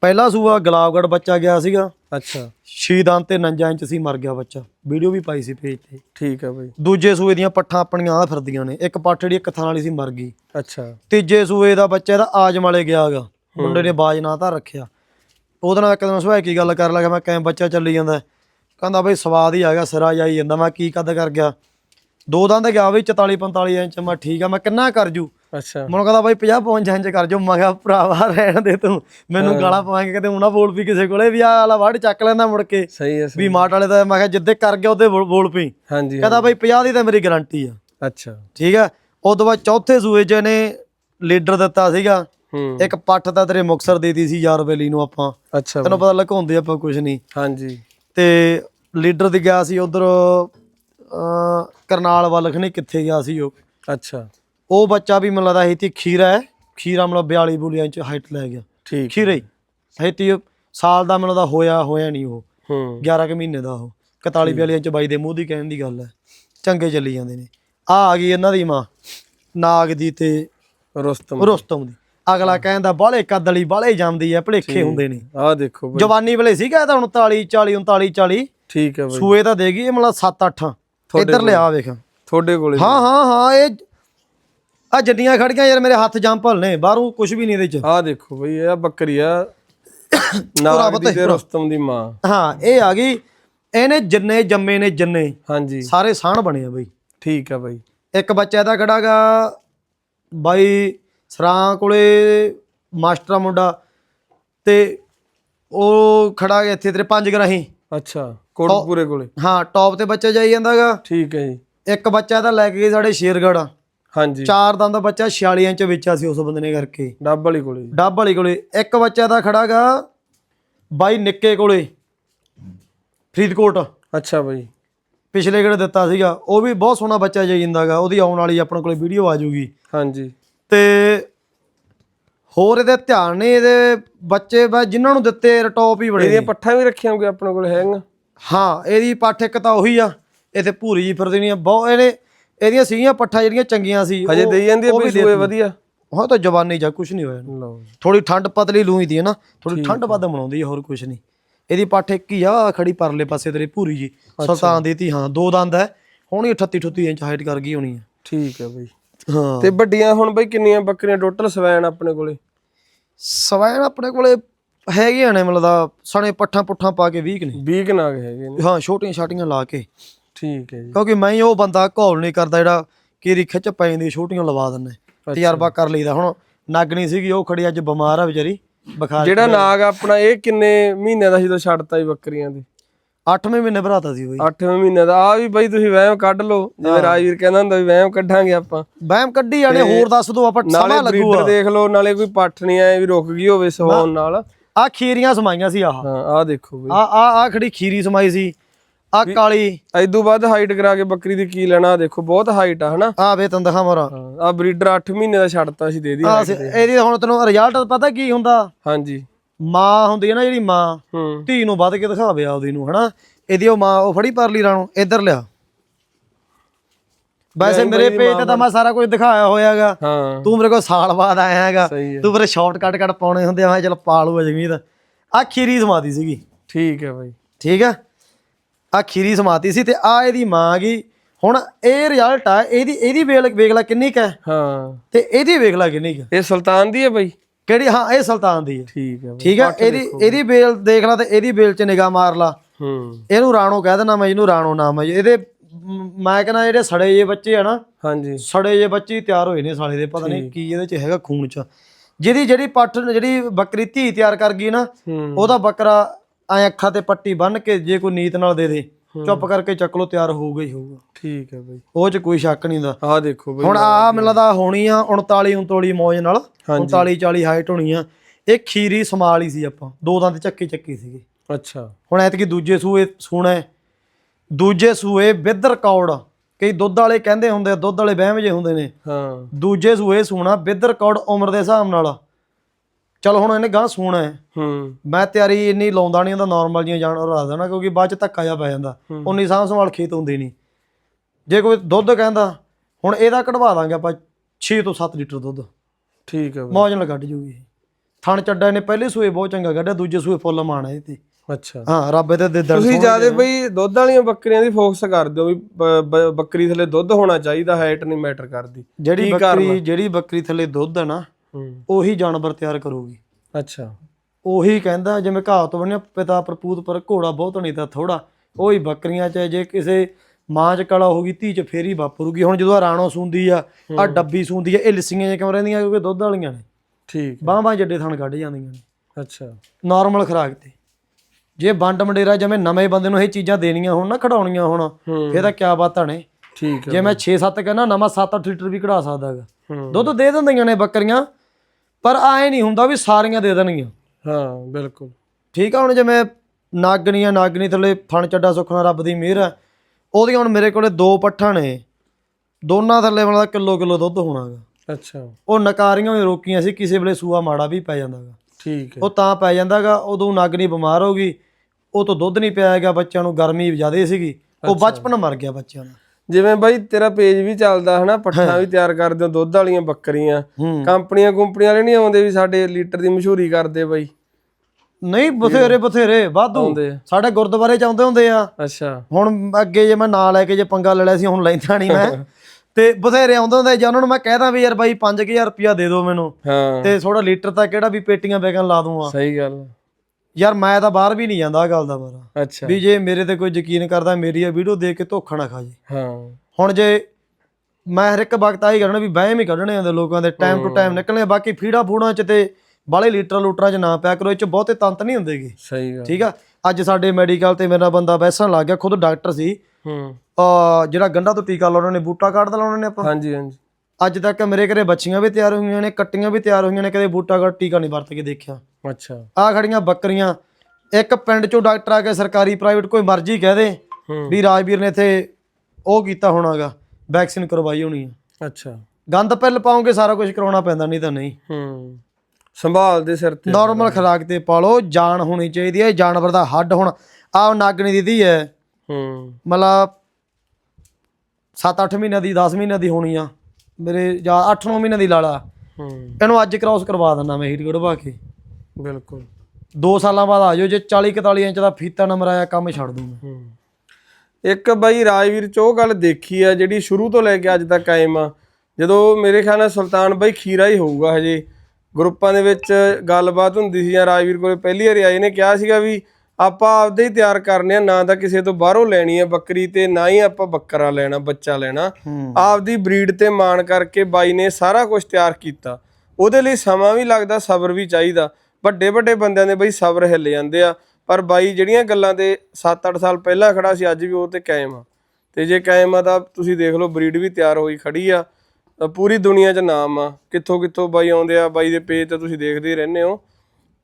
ਪਹਿਲਾ ਸੂਆ ਗੁਲਾਬਗੜ ਬੱਚਾ ਗਿਆ ਸੀਗਾ। ਅੱਛਾ। ਛੇ ਦੰਦ ਤੇ 49 ਇੰਚ ਸੀ ਮਰ ਗਿਆ ਬੱਚਾ। ਵੀਡੀਓ ਵੀ ਪਾਈ ਸੀ ਪੇਜ ਤੇ। ਠੀਕ ਹੈ ਬਈ। ਦੂਜੇ ਸੂਏ ਦੀਆਂ ਪੱਠਾਂ ਆਪਣੀਆਂ ਆ ਫਿਰਦੀਆਂ ਨੇ। ਇੱਕ ਪੱਠ ਜਿਹੜੀ ਇੱਕ ਥਾਂ ਵਾਲੀ ਸੀ ਮਰ ਗਈ। ਅੱਛਾ। ਤੀਜੇ ਸੂਏ ਦਾ ਬੱਚਾ ਇਹਦਾ ਆਜਮ ਵਾਲੇ ਗਿਆਗਾ ਮੁੰਡੇ ਨੇ ਬਾਜ ਨਾ ਤਾਂ ਰੱਖਿਆ। ਉਹਦੇ ਨਾਲ ਇੱਕ ਦਿਨ ਸੁਭਾਅ ਕੀ ਗੱਲ ਕਰ ਲੱਗਾ ਮੈਂ ਕਿਵੇਂ ਬੱਚਾ ਚੱਲੀ ਜਾਂਦਾ? ਕਹਿੰਦਾ ਬਈ ਸਵਾਦ ਹੀ ਆ ਗਿਆ ਸਿਰਾ ਜਾਈ ਜਾਂਦਾ। ਮੈਂ ਕੀ ਕਦ ਕਰ ਗਿਆ? ਦੋ ਦੰਦ ਗਿਆ ਬਈ 44 45 ਇੰਚ। ਮੈਂ ਠੀਕ ਆ ਮੈਂ ਕਿੰਨਾ ਕਰ ਜੂ? ਅੱਛਾ। ਮੈਨੂੰ ਕਹਿੰਦਾ ਬਾਈ 50 55 ਇੰਚ ਕਰ ਜੋ। ਮੈਂ ਕਿਹਾ ਭਰਾਵਾ ਰਹਿਣ ਦੇ ਤੂੰ। ਮੈਨੂੰ ਗਾਲਾਂ ਪਵਾਂਗੇ। ਕਿਤੇ ਉਹਨਾਂ ਬੋਲ ਪਈ ਕਿਸੇ ਕੋਲੇ ਵੀ ਆਹ ਵਾਲਾ ਵੜ ਚੱਕ ਲੈਂਦਾ ਮੁੜ ਕੇ। ਸਹੀ ਹੈ ਵੀ ਮਾਟ ਵਾਲੇ ਦਾ ਮੈਂ ਕਿਹਾ ਜਿੱਦੇ ਕਰ ਗਿਆ ਉਹਦੇ ਬੋਲ ਪਈ ਹਾਂਜੀ ਕਹਿੰਦਾ ਬਾਈ 50 ਦੀ ਤਾਂ ਮੇਰੀ ਗਾਰੰਟੀ ਆ। ਅੱਛਾ। ਠੀਕ ਆ ਤੋਂ ਬਾਅਦ ਚੌਥੇ ਸੂਏ 'ਚ ਇਹਨੇ ਲੀਡਰ ਦਿੱਤਾ ਸੀਗਾ। ਇੱਕ ਪੱਠ ਤਾਂ ਤੇਰੇ ਮੁਕਸਰ ਦੇਤੀ ਸੀ ਯਾਰ ਬੇਲੀ ਨੂੰ ਆਪਾਂ। ਅੱਛਾ ਤੈਨੂੰ ਪਤਾ ਲੁਕਾਉਂਦੇ ਆਪਾਂ ਕੁਝ ਨਹੀਂ। ਹਾਂਜੀ। ਤੇ ਲੀਡਰ ਦੀ ਗਿਆ ਸੀ ਉਧਰ ਕਰਨਾਲ ਵੱਲ ਖਣੀ ਕਿੱਥੇ ਗਿਆ ਸੀ ਉਹ। ਅੱਛਾ। ਉਹ ਬੱਚਾ ਵੀ ਮੈਨੂੰ ਲੱਗਦਾ ਸੀ ਖੀਰਾ ਹੈ ਖੀਰਾ ਮਤਲਬ 42 ਬੁਲੀਆਂ ਚ ਹਾਈਟ ਲੈ ਗਿਆ। ਠੀਕ ਖੀਰਾ ਹੀ। ਹੈਤੀ ਸਾਲ ਦਾ ਮੈਨੂੰ ਲੱਗਦਾ ਹੋਇਆ ਹੋਇਆ ਨਹੀਂ ਉਹ। ਹੂੰ। 11 ਕੁ ਮਹੀਨੇ ਦਾ ਉਹ। 41 42 ਇੰਚ ਬਾਈ ਦੇ ਮੂੰਹ ਦੀ ਕਹਿਣ ਦੀ ਗੱਲ ਹੈ। ਚੰਗੇ ਚੱਲੀ ਜਾਂਦੇ ਨੇ। ਆ ਆ ਗਈ ਇਹਨਾਂ ਦੀ ਮਾਂ ਨਾਗ ਦੀ ਤੇ ਰੁਸਤਮ ਰੁਸਤਮ ਦੀ। ਅਗਲਾ ਕਹਿੰਦਾ ਬਾਲੇ ਕਦਲੀ ਬਾਲੇ ਜੰਮਦੀ ਐ ਭਲੇਖੇ ਹੁੰਦੇ ਨੇ। ਆਹ ਦੇਖੋ ਬਈ। ਜਵਾਨੀ ਵੇਲੇ ਸੀਗਾ ਤਾਂ 39 40 39 40 ਠੀਕ ਹੈ ਬਈ। ਸੂਏ ਤਾਂ ਦੇਗੀ ਇਹ ਮਤਲਬ 7 8 ਇੱਧਰ ਲਿਆ ਵੇਖ। ਤੁਹਾਡੇ ਕੋਲੇ ਹਾਂ ਹਾਂ ਹਾਂ ਇਹ ਆ ਜੱਡੀਆਂ ਖੜੀਆਂ ਯਾਰ ਮੇਰੇ ਹੱਥ ਜੰਪਲ ਨੇ ਬਾਹਰੋਂ ਕੁਝ ਵੀ ਨਹੀਂ ਇਹਦੇ ਚ। ਆਹ ਦੇਖੋ ਬਈ ਇਹ ਆ ਬੱਕਰੀ ਆ। ਨਾਗ ਦੀ ਤੇ ਰੁਸਤਮ ਦੀ ਮਾਂ। ਹਾਂ ਇਹ ਆ ਗਈ। ਇਹਨੇ ਜਿੰਨੇ ਜੰਮੇ ਨੇ ਜਿੰਨੇ। ਹਾਂਜੀ। ਸਾਰੇ ਸਾਣ ਬਣੇ ਆ ਬਈ। ਠੀਕ ਆ ਬਈ। ਇੱਕ ਬੱਚਾ ਇਹਦਾ ਖੜਾਗਾ ਬਾਈ ਸਰਾਂ ਕੋਲੇ ਮਾਸਟਰ ਆ ਮੁੰਡਾ ਤੇ ਉਹ ਖੜਾ ਗਿਆ ਇੱਥੇ ਤੇਰੇ ਪੰਜ ਗਰਾਹੀ ਅੱਛਾ ਕੋਟਪੂਰੇ ਕੋਲੇ। ਹਾਂ ਟੌਪ ਤੇ ਬੱਚਾ ਜਾਈ ਜਾਂਦਾਗਾ ਠੀਕ ਹੈ ਜੀ। ਇੱਕ ਬੱਚਾ ਇਹਦਾ ਲੈ ਕੇ ਗਏ ਸਾਡੇ ਸ਼ੇਰਗੜ ਹਾਂਜੀ। ਚਾਰ ਦੰਦ ਬੱਚਾ 46 ਇੰਚ ਵੇਚਿਆ ਸੀ ਉਸ ਬੰਦੇ ਨੇ ਕਰਕੇ। ਡੱਬ ਵਾਲੀ ਕੋਲੇ। ਡੱਬ ਵਾਲੀ ਕੋਲੇ। ਇੱਕ ਬੱਚਾ ਦਾ ਖੜਾਗਾ ਬਾਈ ਨਿੱਕੇ ਕੋਲੇ ਫਰੀਦਕੋਟ। ਅੱਛਾ ਬਈ। ਪਿਛਲੇ ਕਿਹੜੇ ਦਿੱਤਾ ਸੀਗਾ। ਉਹ ਵੀ ਬਹੁਤ ਸੋਹਣਾ ਬੱਚਾ ਜਾਈ ਜਾਂਦਾਗਾ ਉਹਦੀ ਆਉਣ ਵਾਲੀ ਆਪਣੇ ਕੋਲੇ ਵੀਡੀਓ ਆ ਜਾਊਗੀ ਹਾਂਜੀ। ਤੇ ਹੋਰ ਇਹਦੇ ਧਿਆਨ ਨਹੀਂ ਇਹਦੇ ਬੱਚੇ ਬਸ ਜਿਨ੍ਹਾਂ ਨੂੰ ਦਿੱਤੇ ਟੌਪ ਹੀ ਬੜੇ ਇਹਦੀਆਂ ਨੇ। ਪੱਠਾਂ ਵੀ ਰੱਖੀਆਂ ਹੋਗੇ ਆਪਣੇ ਕੋਲ ਹੈਗਾ। ਹਾਂ ਇਹਦੀ ਪੱਠ ਇੱਕ ਤਾਂ ਉਹੀ ਆ। ਇਹ ਤੇ ਭੂਰੀ ਜੀ ਫਿਰਦੀ ਨਹੀਂ ਬਹੁਤ ਇਹਨੇ ਇਹਦੀਆਂ ਸੀਗੀਆਂ ਪੱਠਾਂ ਜਿਹੜੀਆਂ ਚੰਗੀਆਂ ਸੀ ਹਜੇ ਦੇਈ ਜਾਂਦੀ ਆ ਵੀ ਸੂਏ। ਵਧੀਆ? ਹਾਂ ਤਾਂ ਜਵਾਨੀ ਜਾ ਕੁਝ ਨਹੀਂ ਹੋਇਆ। ਲਓ। ਥੋੜੀ ਠੰਡ ਪਤਲੀ ਲੂਈ ਦੀ ਹੈ ਨਾ ਥੋੜੀ ਠੰਡ ਵੱਧ ਬਣਾਉਂਦੀ ਹੈ ਹੋਰ ਕੁਝ ਨਹੀਂ। ਇਹਦੀ ਪੱਠ ਇੱਕ ਹੀ ਆ ਖੜੀ ਪਰਲੇ ਪਾਸੇ ਤੇਰੇ ਭੂਰੀ ਜੀ। ਸੁਲਤਾਨ ਦੀ ਤੀ ਹਾਂ ਦੋ ਦੰਦ ਹੈ। ਹੁਣ ਹੀ 38 38 ਇੰਚ ਹਾਈਟ ਕਰ ਗਈ ਹੋਣੀ ਹੈ। ਠੀਕ ਹੈ ਬਈ। ਹਾਂ। ਤੇ ਵੱਡੀਆਂ ਹੁਣ ਬਈ ਕਿੰਨੀਆਂ ਬੱਕਰੀਆਂ ਟੋਟਲ ਸਵੈਨ ਆਪਣੇ ਕੋਲੇ? ਸਵੈਣ ਆਪਣੇ ਕੋਲੇ ਹੈਗੀਆਂ ਨੇ ਮਤਲਬ ਸਣੇ ਪੱਠਾਂ ਪੁੱਠਾਂ ਪਾ ਕੇ 20 ਨੇ। 20 ਕਨਾਗ ਹੈਗੇ ਨੇ। ਹਾਂ ਛੋਟੀਆਂ ਛਾਟੀਆਂ ਲਾ ਕੇ। ਠੀਕ ਹੈ ਜੀ। ਕਿਉਂਕਿ ਮੈਂ ਉਹ ਬੰਦਾ ਘੋਲ ਨਹੀਂ ਕਰਦਾ ਜਿਹੜਾ ਕੀਰੀ ਖਿੱਚ ਪੈ ਜਾਂਦੀ ਛੋਟੀਆਂ ਲਵਾ ਦਿੰਦੇ ਤਜਰਬਾ ਕਰ ਲਈਦਾ। ਹੁਣ ਨਾਗਣੀ ਸੀਗੀ ਉਹ ਖੜੀ ਅੱਜ ਬਿਮਾਰ ਆ ਵਿਚਾਰੀ ਬੁਖਾਰ ਜਿਹੜਾ ਨਾਗ ਆਪਣਾ ਇਹ ਕਿੰਨੇ ਮਹੀਨੇ ਦਾ ਸੀ ਜਦੋਂ ਛੱਡਤਾ ਜੀ ਬੱਕਰੀਆਂ ਦੀ? 8ਵੇਂ ਮਹੀਨੇ ਭਰਾਤਾ ਸੀ ਬਈ 8ਵੇਂ ਮਹੀਨੇ ਦਾ। ਆ ਵੀ ਬਈ ਤੁਸੀਂ ਵਹਿਮ ਕੱਢ ਲਓ। ਜਿਵੇਂ ਰਾਜਵੀਰ ਕਹਿੰਦਾ ਹੁੰਦਾ ਵੀ ਵਹਿਮ ਕੱਢਾਂਗੇ ਆਪਾਂ। ਬਹਿਮ ਕੱਢੀ ਜਾਣੇ ਹੋਰ ਦੱਸ ਦੋ ਆਪਾਂ ਨਾਲੇ ਸਮਾਂ ਬਰੀਡਰ ਲੱਗੂਗਾ ਦੇਖ ਲਓ ਨਾਲੇ ਕੋਈ ਪੱਠ ਨਹੀਂ ਆਏ ਵੀ ਰੁਕ ਗਈ ਹੋਵੇ ਸਵਾਉਣ ਨਾਲ। ਆ ਖੀਰੀਆਂ ਸਮਾਈਆਂ ਸੀ ਆਹ। ਹਾਂ ਆਹ ਦੇਖੋ ਬਈ। ਆ ਆ ਆ ਖੜੀ ਖੀਰੀ ਸਮਾਈ ਸੀ। ਆ ਕਾਲੀ। ਐਦੋਂ ਵੱਧ ਹਾਈਟ ਕਰਾ ਕੇ ਬੱਕਰੀ ਦੀ ਕੀ ਲੈਣਾ ਦੇਖੋ ਬਹੁਤ ਹਾਈਟ ਆ ਹਨਾ? ਆ ਵੇ ਤੰਦ ਖਮਰਾ ਹਾਂ ਆ ਬਰੀਡਰ 8 ਮਹੀਨੇ ਦਾ ਛੱਡਤਾ ਸੀ ਦੇ ਦੀ ਆ ਇਹਦੀ ਹੁਣ ਤੈਨੂੰ ਰਿਜ਼ਲਟ ਪਤਾ ਕੀ ਹੁੰਦਾ? ਹਾਂਜੀ। ਮਾਂ ਹੁੰਦੀ ਹੈ ਨਾ ਜਿਹੜੀ ਮਾਂ ਹੂੰ। ਧੀ ਨੂੰ ਵੱਧ ਕੇ ਦਿਖਾਵੇ ਆ ਉਹਦੀ ਨੂੰ ਹਨਾ? ਇਹਦੀ ਉਹ ਮਾਂ ਉਹ ਫੜੀ ਪਰ ਲਈ ਰਾਣੋ ਇੱਧਰ ਲਿਆ। ਵੈਸੇ ਮੇਰੇ ਪੇਜ ਤੇ ਤਾਂ ਮੈਂ ਸਾਰਾ ਕੁਝ ਦਿਖਾਇਆ ਹੋਇਆਗਾ। ਹਾਂ। ਤੂੰ ਮੇਰੇ ਕੋਲ ਸਾਲ ਬਾਅਦ ਆਇਆ ਹੈਗਾ। ਹੈ। ਤੂੰ ਮੇਰੇ ਸ਼ਾਰਟਕਟ ਕੱਟ ਪਾਉਣੇ ਹੁੰਦੇ ਆ ਮੈਂ ਚਲ ਪਾਲੂ ਅਜਮੀਤ ਆ ਖੀਰੀ ਸਮਾਦੀ ਸੀਗੀ। ਠੀਕ ਹੈ ਬਾਈ। ਠੀਕ ਆ ਆ ਖੀਰੀ ਸਮਾਤੀ ਸੀ ਤੇ ਆ ਇਹਦੀ ਮਾਂ ਗਈ। ਹੁਣ ਇਹ ਰਿਜ਼ਲਟ ਆ ਇਹਦੀ ਇਹਦੀ ਵੇਖ ਲੈ ਕਿੰਨੀ ਕੁ ਹੈ। ਹਾਂ। ਤੇ ਇਹਦੀ ਵੇਖ ਲੈ ਕਿੰਨੀ ਕੁ ਹੈ। ਇਹ ਸੁਲਤਾਨ ਦੀ ਹੈ ਬਾਈ? ਕਿਹੜੀ? ਹਾਂ ਇਹ ਸੁਲਤਾਨ ਦੀ ਹੈ। ਠੀਕ ਹੈ ਠੀਕ ਆ ਇਹਦੀ ਇਹਦੀ ਵੇਲ ਦੇਖ ਲੈ ਤੇ ਇਹਦੀ ਵੇਲ 'ਚ ਨਿਗਾਹ ਮਾਰ ਲਾ। ਹੂੰ। ਇਹਨੂੰ ਰਾਣੋ ਕਹਿ ਦੇਣਾ ਮੈਂ ਇਹਨੂੰ ਰਾਣੋ ਨਾਮ ਹੈ। ਇਹਦੇ ਮ- ਕਹਿੰਦਾ ਜਿਹੜੇ ਸੜੇ ਜੇ ਬੱਚੇ ਆ ਨਾ ਹਾਂਜੀ। ਸੜੇ ਜੇ ਬੱਚੇ ਹੀ ਤਿਆਰ ਹੋਏ ਨੇ ਸਾਲੇ ਦੇ ਪਤਾ ਨਹੀਂ ਕੀ ਇਹਦੇ 'ਚ ਹੈਗਾ ਖੂਨ 'ਚ। ਜਿਹਦੀ ਜਿਹੜੀ ਪੱਠ ਜਿਹੜੀ ਬੱਕਰੀ ਧੀ ਤਿਆਰ ਕਰ ਗਈ ਨਾ ਹੂੰ। ਉਹਦਾ ਬੱਕਰਾ ਐ ਅੱਖਾਂ ਤੇ ਪੱਟੀ ਬੰਨ ਕੇ ਜੇ ਕੋਈ ਨੀਤ ਨਾਲ ਦੇ ਦੇ ਚੁੱਪ ਕਰਕੇ ਚੱਕ ਲੋ ਤਿਆਰ ਹੋਊਗਾ ਹੀ ਹੋਊਗਾ। ਠੀਕ ਹੈ ਬਾਈ। ਉਹ 'ਚ ਕੋਈ ਸ਼ੱਕ ਨਹੀਂ ਦਾ ਆਹ ਦੇਖੋ ਬਾਈ ਹੁਣ ਆ ਮੈਨੂੰ ਲੱਗਦਾ ਹੋਣੀ ਆ 39 39 ਮੌਜ ਨਾਲ ਹਾਂਜੀ। 39 40 ਹਾਈਟ ਹੋਣੀ ਆ। ਇਹ ਖੀਰੀ ਸਮਾਲ ਹੀ ਸੀ ਆਪਾਂ। ਦੋ ਦੰਦ ਚੱਕੀ ਚੱਕੀ ਸੀਗੇ। ਅੱਛਾ। ਹੁਣ ਐਤਕੀ ਦੂਜੇ ਸੂਏ ਸੂਣਾ। ਦੂਜੇ ਸੂਏ ਵਿਦ ਰਿਕਾਰਡ ਕਈ ਦੁੱਧ ਵਾਲੇ ਕਹਿੰਦੇ ਹੁੰਦੇ ਆ ਦੁੱਧ ਵਾਲੇ ਵਹਿਮ ਜੇ ਹੁੰਦੇ ਨੇ। ਹਾਂ। ਦੂਜੇ ਸੂਏ ਸੂਣਾ ਵਿਦ ਰਿਕਾਰਡ ਉਮਰ ਦੇ ਹਿਸਾਬ ਨਾਲ ਚਲ ਹੁਣ ਇਹਨੇ ਗਾਂ ਸੂਣਾ ਹੈ। ਹੂੰ। ਮੈਂ ਤਿਆਰੀ ਇੰਨੀ ਲਾਉਂਦਾ ਨਹੀਂ ਹੁੰਦਾ ਨਾਰਮਲ ਜੀਆਂ ਜਾਣ ਰਾ ਦੇਣਾ ਕਿਉਂਕਿ ਬਾਅਦ ਚ ਧੱਕਾ ਜਾ ਪੈ ਜਾਂਦਾ। ਉਨੀ ਸਾਂਭ ਸੰਭਾਲ ਖੇਤ ਹੁੰਦੀ ਨਹੀਂ ਜੇ ਕੋਈ ਦੁੱਧ ਕਹਿੰਦਾ ਹੁਣ ਇਹਦਾ ਕਢਵਾ ਦਾਂਗੇ ਆਪਾਂ 6 ਤੋਂ 7 ਲੀਟਰ ਦੁੱਧ। ਠੀਕ ਹੈ ਮੌਜ ਨਾਲ ਕੱਢ ਜੂਗੀ। ਥਣ ਚੱਡਾ ਇਹਨੇ ਪਹਿਲੇ ਸੂਏ ਬਹੁਤ ਚੰਗਾ ਕੱਢਿਆ ਦੂਜੇ ਸੂਏ ਫੁੱਲ ਮਾਣਾ ਇਹ ਤੇ। ਅੱਛਾ। ਹਾਂ ਰੱਬ ਇਹਦੇ ਦੇ ਦਿਲ ਤੁਸੀਂ ਜ਼ਿਆਦਾ ਬਈ ਦੁੱਧ ਵਾਲੀਆਂ ਬੱਕਰੀਆਂ ਦੀ ਫੋਕਸ ਕਰਦੇ ਹੋ ਵੀ ਬੱਕਰੀ ਥੱਲੇ ਦੁੱਧ ਹੋਣਾ ਚਾਹੀਦਾ ਹਾਈਟ ਨਹੀਂ ਮੈਟਰ ਕਰਦੀ। ਜਿਹੜੀ ਬੱਕਰੀ ਜਿਹੜੀ ਬੱਕਰੀ ਥੱਲੇ ਦੁੱਧ ਹੈ ਨਾ ਹੂੰ। ਉਹੀ ਜਾਨਵਰ ਤਿਆਰ ਕਰੂਗੀ। ਅੱਛਾ। ਉਹੀ ਕਹਿੰਦਾ ਜਿਵੇਂ ਕਹਾਵਤ ਬਣਿਆ ਪਿਤਾ ਪ੍ਰਪੂਤ ਪਰ ਘੋੜਾ ਬਹੁਤ ਨਹੀਂ ਤਾਂ ਥੋੜਾ। ਉਹੀ ਬੱਕਰੀਆਂ ਚ ਜੇ ਕਿਸੇ ਮਾਂ ਚ ਕਲਾ ਹੋਗੀ ਧੀ ਚ ਫੇਰ ਵਾਪਰੂਗੀ। ਹੁਣ ਜਦੋਂ ਆਹ ਰਾਣੋ ਸੂੰਦੀ ਆ ਆ ਡੱਬੀ ਸੂੰਦੀ ਆ ਇਹ ਲਿਸੀਆਂ ਜਿਹੀਆਂ ਕਿਉਂ ਰਹਿੰਦੀਆਂ? ਕਿਉਂਕਿ ਦੁੱਧ ਵਾਲੀਆਂ ਨੇ। ਠੀਕ ਬਾਹਾਂ ਬਾਹਾਂ ਜੱਡੇ ਥਣ ਕੱਢ ਜਾਂਦੀਆਂ ਨੇ। ਅੱਛਾ। ਨਾਰਮਲ ਖੁਰਾਕ ਤੇ। ਜੇ ਵੰਡ ਮੰਡੇਰਾ ਜਿਵੇਂ ਨਵੇਂ ਬੰਦੇ ਨੂੰ ਇਹ ਚੀਜ਼ਾਂ ਦੇਣੀਆਂ ਹੋਣ ਨਾ ਖੜਾਉਣੀਆਂ ਹੋਣ ਫੇਰ ਤਾਂ ਕਿਆ ਬਾਤਾਂ ਨੇ? ਠੀਕ ਹੈ ਜੇ ਮੈਂ 6-7 ਕਹਿੰਦਾ ਨਵਾਂ 7-8 ਲੀਟਰ ਵੀ ਕਢਾ ਸਕਦਾ ਹੈਗਾ ਦੁੱਧ ਦੇ ਦਿੰਦੀਆਂ ਨੇ ਬੱਕਰੀਆਂ। ਪਰ ਆਏ ਨਹੀਂ ਹੁੰਦਾ ਵੀ ਸਾਰੀਆਂ ਦੇ ਦੇਣਗੀਆਂ। ਹਾਂ ਬਿਲਕੁਲ। ਠੀਕ ਆ ਹੁਣ ਜਿਵੇਂ ਨਾਗਣੀਆਂ ਨਾਗਣੀ ਥੱਲੇ ਫਣ ਚੱਡਾ ਸੁਖਣਾ ਰੱਬ ਦੀ ਮਿਹਰ ਆ। ਉਹਦੀਆਂ ਹੁਣ ਮੇਰੇ ਕੋਲੇ ਦੋ ਪੱਠਾਂ ਨੇ। ਦੋਨਾਂ ਥੱਲੇ ਮਤਲਬ ਕਿਲੋ ਕਿਲੋ ਦੁੱਧ ਹੋਣਾਗਾ। ਅੱਛਾ। ਉਹ ਨਕਾਰੀਆਂ ਵੀ ਰੋਕੀਆਂ ਸੀ ਕਿਸੇ ਵੇਲੇ ਸੂਆ ਮਾੜਾ ਵੀ ਪੈ ਜਾਂਦਾਗਾ। ਠੀਕ ਹੈ। ਉਹ ਤਾਂ ਪੈ ਜਾਂਦਾਗਾ ਉਦੋਂ ਨਾਗਣੀ ਬਿਮਾਰ ਹੋ ਗਈ। ਉਹ ਤੋਂ ਦੁੱਧ ਨਹੀਂ ਪਿਆ ਗਿਆ ਬੱਚਿਆਂ ਨੂੰ ਗਰਮੀ ਜ਼ਿਆਦੇ ਸੀਗੀ। ਉਹ ਬਚਪਨ ਮਰ ਗਿਆ ਬੱਚਿਆਂ ਦਾ। ਜਿਵੇਂ ਬਾਈ ਤੇਰਾ ਪੇਜ ਵੀ ਚੱਲਦਾ ਹਨਾ ਪੱਠਾ ਵੀ ਤਿਆਰ ਕਰਦੇ ਹੋ ਦੁੱਧ ਵਾਲੀਆਂ ਬੱਕਰੀਆਂ। ਕੰਪਨੀਆਂ ਕੁੰਪਨੀਆਂ ਵਾਲੇ ਨਹੀਂ ਆਉਂਦੇ ਵੀ ਸਾਡੇ ਲੀਟਰ ਦੀ ਮਸ਼ਹੂਰੀ ਕਰਦੇ ਬਾਈ। ਨਹੀਂ ਬਥੇਰੇ ਬਥੇਰੇ ਵਾਧੂ। ਸਾਡੇ ਗੁਰਦੁਆਰੇ ਚ ਆਉਂਦੇ ਹੁੰਦੇ ਆ। ਅੱਛਾ। ਹੁਣ ਅੱਗੇ ਜੇ ਮੈਂ ਨਾਂ ਲੈ ਕੇ ਜੇ ਪੰਗਾ ਲੈ ਲਿਆ ਸੀ ਹੁਣ ਲੈਂਦਾ ਨਹੀਂ ਮੈਂ। ਤੇ ਬਥੇਰੇ ਆਉਂਦੇ ਹੁੰਦੇ ਜਾਂ ਉਹਨਾਂ ਨੂੰ ਮੈਂ ਕਹਿਦਾ ਵੀ ਯਾਰ ਬਾਈ 5000 ਰੁਪਿਆ ਦੇ ਦਿਓ ਮੈਨੂੰ। ਹਾਂ। ਤੇ ਥੋੜਾ ਲੀਟਰ ਤਾਂ ਕਿਹੜਾ ਵੀ ਪੇਟੀਆਂ ਵੇਗਨ ਲਾ ਦੂੰਗਾ। ਸਹੀ ਗੱਲ ਯਾਰ ਮੈਂ ਤਾਂ ਬਾਹਰ ਵੀ ਨਹੀਂ ਜਾਂਦਾ ਗੱਲ ਦਾ ਬਾਰਾ ਅੱਛਾ। ਵੀ ਜੇ ਮੇਰੇ ਤੇ ਕੋਈ ਯਕੀਨ ਕਰਦਾ ਮੇਰੀ ਇਹ ਵੀਡੀਓ ਦੇਖ ਕੇ ਧੋਖਾ ਨਾ ਖਾ ਜੇ। ਹਾਂ। ਹੁਣ ਜੇ ਮੈਂ ਹਰ ਇੱਕ ਵਕਤ ਆਹੀ ਕਰਨਾ ਵੀ ਵਹਿਮ ਹੀ ਕੱਢਣੇ ਹੁੰਦੇ ਲੋਕਾਂ ਦੇ ਟਾਈਮ ਟੂ ਟਾਈਮ ਨਿਕਲਣੇ ਬਾਕੀ ਫੀੜਾ ਫੂੜਾਂ ਚ ਤੇ ਬਾਲੇ ਲੀਟਰ ਲੂਟਰਾਂ ਚ ਨਾ ਪਿਆ ਕਰੋ ਇਹ ਚ ਬਹੁਤੇ ਤੰਤ ਨਹੀਂ ਹੁੰਦੇਗੇ ਸਹੀ ਗੱਲ। ਠੀਕ ਆ? ਅੱਜ ਸਾਡੇ ਮੈਡੀਕਲ ਤੇ ਮੇਰਾ ਬੰਦਾ ਬੈਸਣ ਲੱਗ ਗਿਆ ਖੁਦ ਡਾਕਟਰ ਸੀ। ਹੂੰ। ਅਹ ਜਿਹੜਾ ਗੰਢਾ ਤੋਂ ਟੀਕਾ ਲਾਉਣਾ ਨੇ ਬੂਟਾ ਕੱਢ ਲਾਉਣਾ ਨੇ ਆਪਾਂ। ਹਾਂਜੀ ਹਾਂਜੀ। ਅੱਜ ਤੱਕ ਮੇਰੇ ਘਰੇ ਬੱਚੀਆਂ ਵੀ ਤਿਆਰ ਹੋਈਆਂ ਨੇ ਕੱਟੀਆਂ ਵੀ ਤਿਆਰ ਹੋਈਆਂ ਨੇ ਕਦੇ ਬੂਟਾ ਕੱਢ ਟੀਕਾ ਨਹੀਂ ਵਰਤ ਕੇ ਦੇਖਿਆ। ਅੱਛਾ। ਆ ਖੜੀਆਂ ਬੱਕਰੀਆਂ ਇੱਕ ਪਿੰਡ ਚੋਂ ਡਾਕਟਰ ਆ ਕੇ ਸਰਕਾਰੀ ਪ੍ਰਾਈਵੇਟ ਕੋਈ ਮਰਜ਼ੀ ਕਹਿ ਦੇ ਵੀ ਰਾਜਵੀਰ ਨੇ ਇੱਥੇ ਉਹ ਕੀਤਾ ਹੋਣਾਗਾ ਵੈਕਸੀਨ ਕਰਵਾਈ ਹੋਣੀ ਆ। ਅੱਛਾ। ਗੰਦ ਪਿੱਲ ਪਾਉਂਗੇ ਸਾਰਾ ਕੁਝ ਕਰਾਉਣਾ ਪੈਂਦਾ ਨਹੀਂ ਤਾਂ ਨਹੀਂ। ਹੂੰ। ਸੰਭਾਲ ਦੇ ਸਿਰ ਤੇ। ਨਾਰਮਲ ਖੁਰਾਕ ਤੇ ਪਾਲੋ ਜਾਨ ਹੋਣੀ ਚਾਹੀਦੀ ਹੈ ਜਾਨਵਰ ਦਾ ਹੱਡ ਹੁਣ ਆ ਨਾਗਣੀ ਦੀਦੀ ਹੈ। ਹੂੰ। ਮਤਲਬ 7-8 ਮਹੀਨਿਆਂ ਦੀ 10 ਮਹੀਨਿਆਂ ਦੀ ਹੋਣੀ ਆ। ਮੇਰੇ ਜਾਂ 8-9 ਮਹੀਨਿਆਂ ਦੀ ਲਾਲਾ। ਹੂੰ। ਇਹਨੂੰ ਅੱਜ ਕ੍ਰਾਸ ਕਰਵਾ ਦਿੰਦਾ ਮੈਂ ਹੀਟ ਕਢਵਾ ਕੇ। ਬਿਲਕੁਲ। 2 ਸਾਲਾਂ ਬਾਅਦ ਆ ਜਾਓ ਜੇ 40-41 ਇੰਚ ਦਾ ਫੀਤਾ ਨੰਬਰ ਆਇਆ ਕੰਮ ਛੱਡ ਦੂੰ ਮੈਂ। ਹੂੰ। ਇੱਕ ਬਾਈ ਰਾਜਵੀਰ ਚ ਉਹ ਗੱਲ ਦੇਖੀ ਆ ਜਿਹੜੀ ਸ਼ੁਰੂ ਤੋਂ ਲੈ ਕੇ ਅੱਜ ਤੱਕ ਕਾਇਮ ਆ। ਜਦੋਂ ਮੇਰੇ ਖਿਆਲ ਨਾਲ ਸੁਲਤਾਨ ਬਾਈ ਖੀਰਾ ਹੀ ਹੋਊਗਾ ਹਜੇ। ਗਰੁੱਪਾਂ ਦੇ ਵਿੱਚ ਗੱਲਬਾਤ ਹੁੰਦੀ ਸੀ ਜਾਂ ਰਾਜਵੀਰ ਕੋਲੇ ਪਹਿਲੀ ਵਾਰੀ ਆਏ ਨੇ ਕਿਹਾ ਸੀਗਾ ਵੀ ਆਪਾਂ ਆਪਦੇ ਹੀ ਤਿਆਰ ਕਰਨੇ ਆ ਨਾ ਤਾਂ ਕਿਸੇ ਤੋਂ ਬਾਹਰੋਂ ਲੈਣੀ ਆ ਬੱਕਰੀ ਤੇ ਨਾ ਹੀ ਆਪਾਂ ਬੱਕਰਾ ਲੈਣਾ ਬੱਚਾ ਲੈਣਾ। ਆਪਦੀ ਬਰੀਡ ਤੇ ਮਾਣ ਕਰਕੇ ਬਾਈ ਨੇ ਸਾਰਾ ਕੁਝ ਤਿਆਰ ਕੀਤਾ। ਉਹਦੇ ਲਈ ਸਮਾਂ ਵੀ ਲੱਗਦਾ ਸਬਰ ਵੀ ਚਾਹੀਦਾ। ਵੱਡੇ ਵੱਡੇ ਬੰਦਿਆਂ ਦੇ ਬਈ ਸਬਰ ਹਿੱਲ ਜਾਂਦੇ ਆ। ਪਰ ਬਾਈ ਜਿਹੜੀਆਂ ਗੱਲਾਂ ਤੇ 7-8 ਸਾਲ ਪਹਿਲਾਂ ਖੜਾ ਸੀ ਅੱਜ ਵੀ ਉਹ ਤੇ ਕਾਇਮ ਆ। ਤੇ ਜੇ ਕਾਇਮ ਆ ਤਾਂ ਤੁਸੀਂ ਦੇਖ ਲਓ ਬਰੀਡ ਵੀ ਤਿਆਰ ਹੋਈ ਖੜੀ ਆ। ਤਾਂ ਪੂਰੀ ਦੁਨੀਆ 'ਚ ਨਾਮ ਆ। ਕਿੱਥੋਂ ਕਿੱਥੋਂ ਬਾਈ ਆਉਂਦੇ ਆ ਬਾਈ ਦੇ ਪੇਜ ਤੇ ਤੁਸੀਂ ਦੇਖਦੇ ਹੀ ਰਹਿੰਦੇ ਹੋ।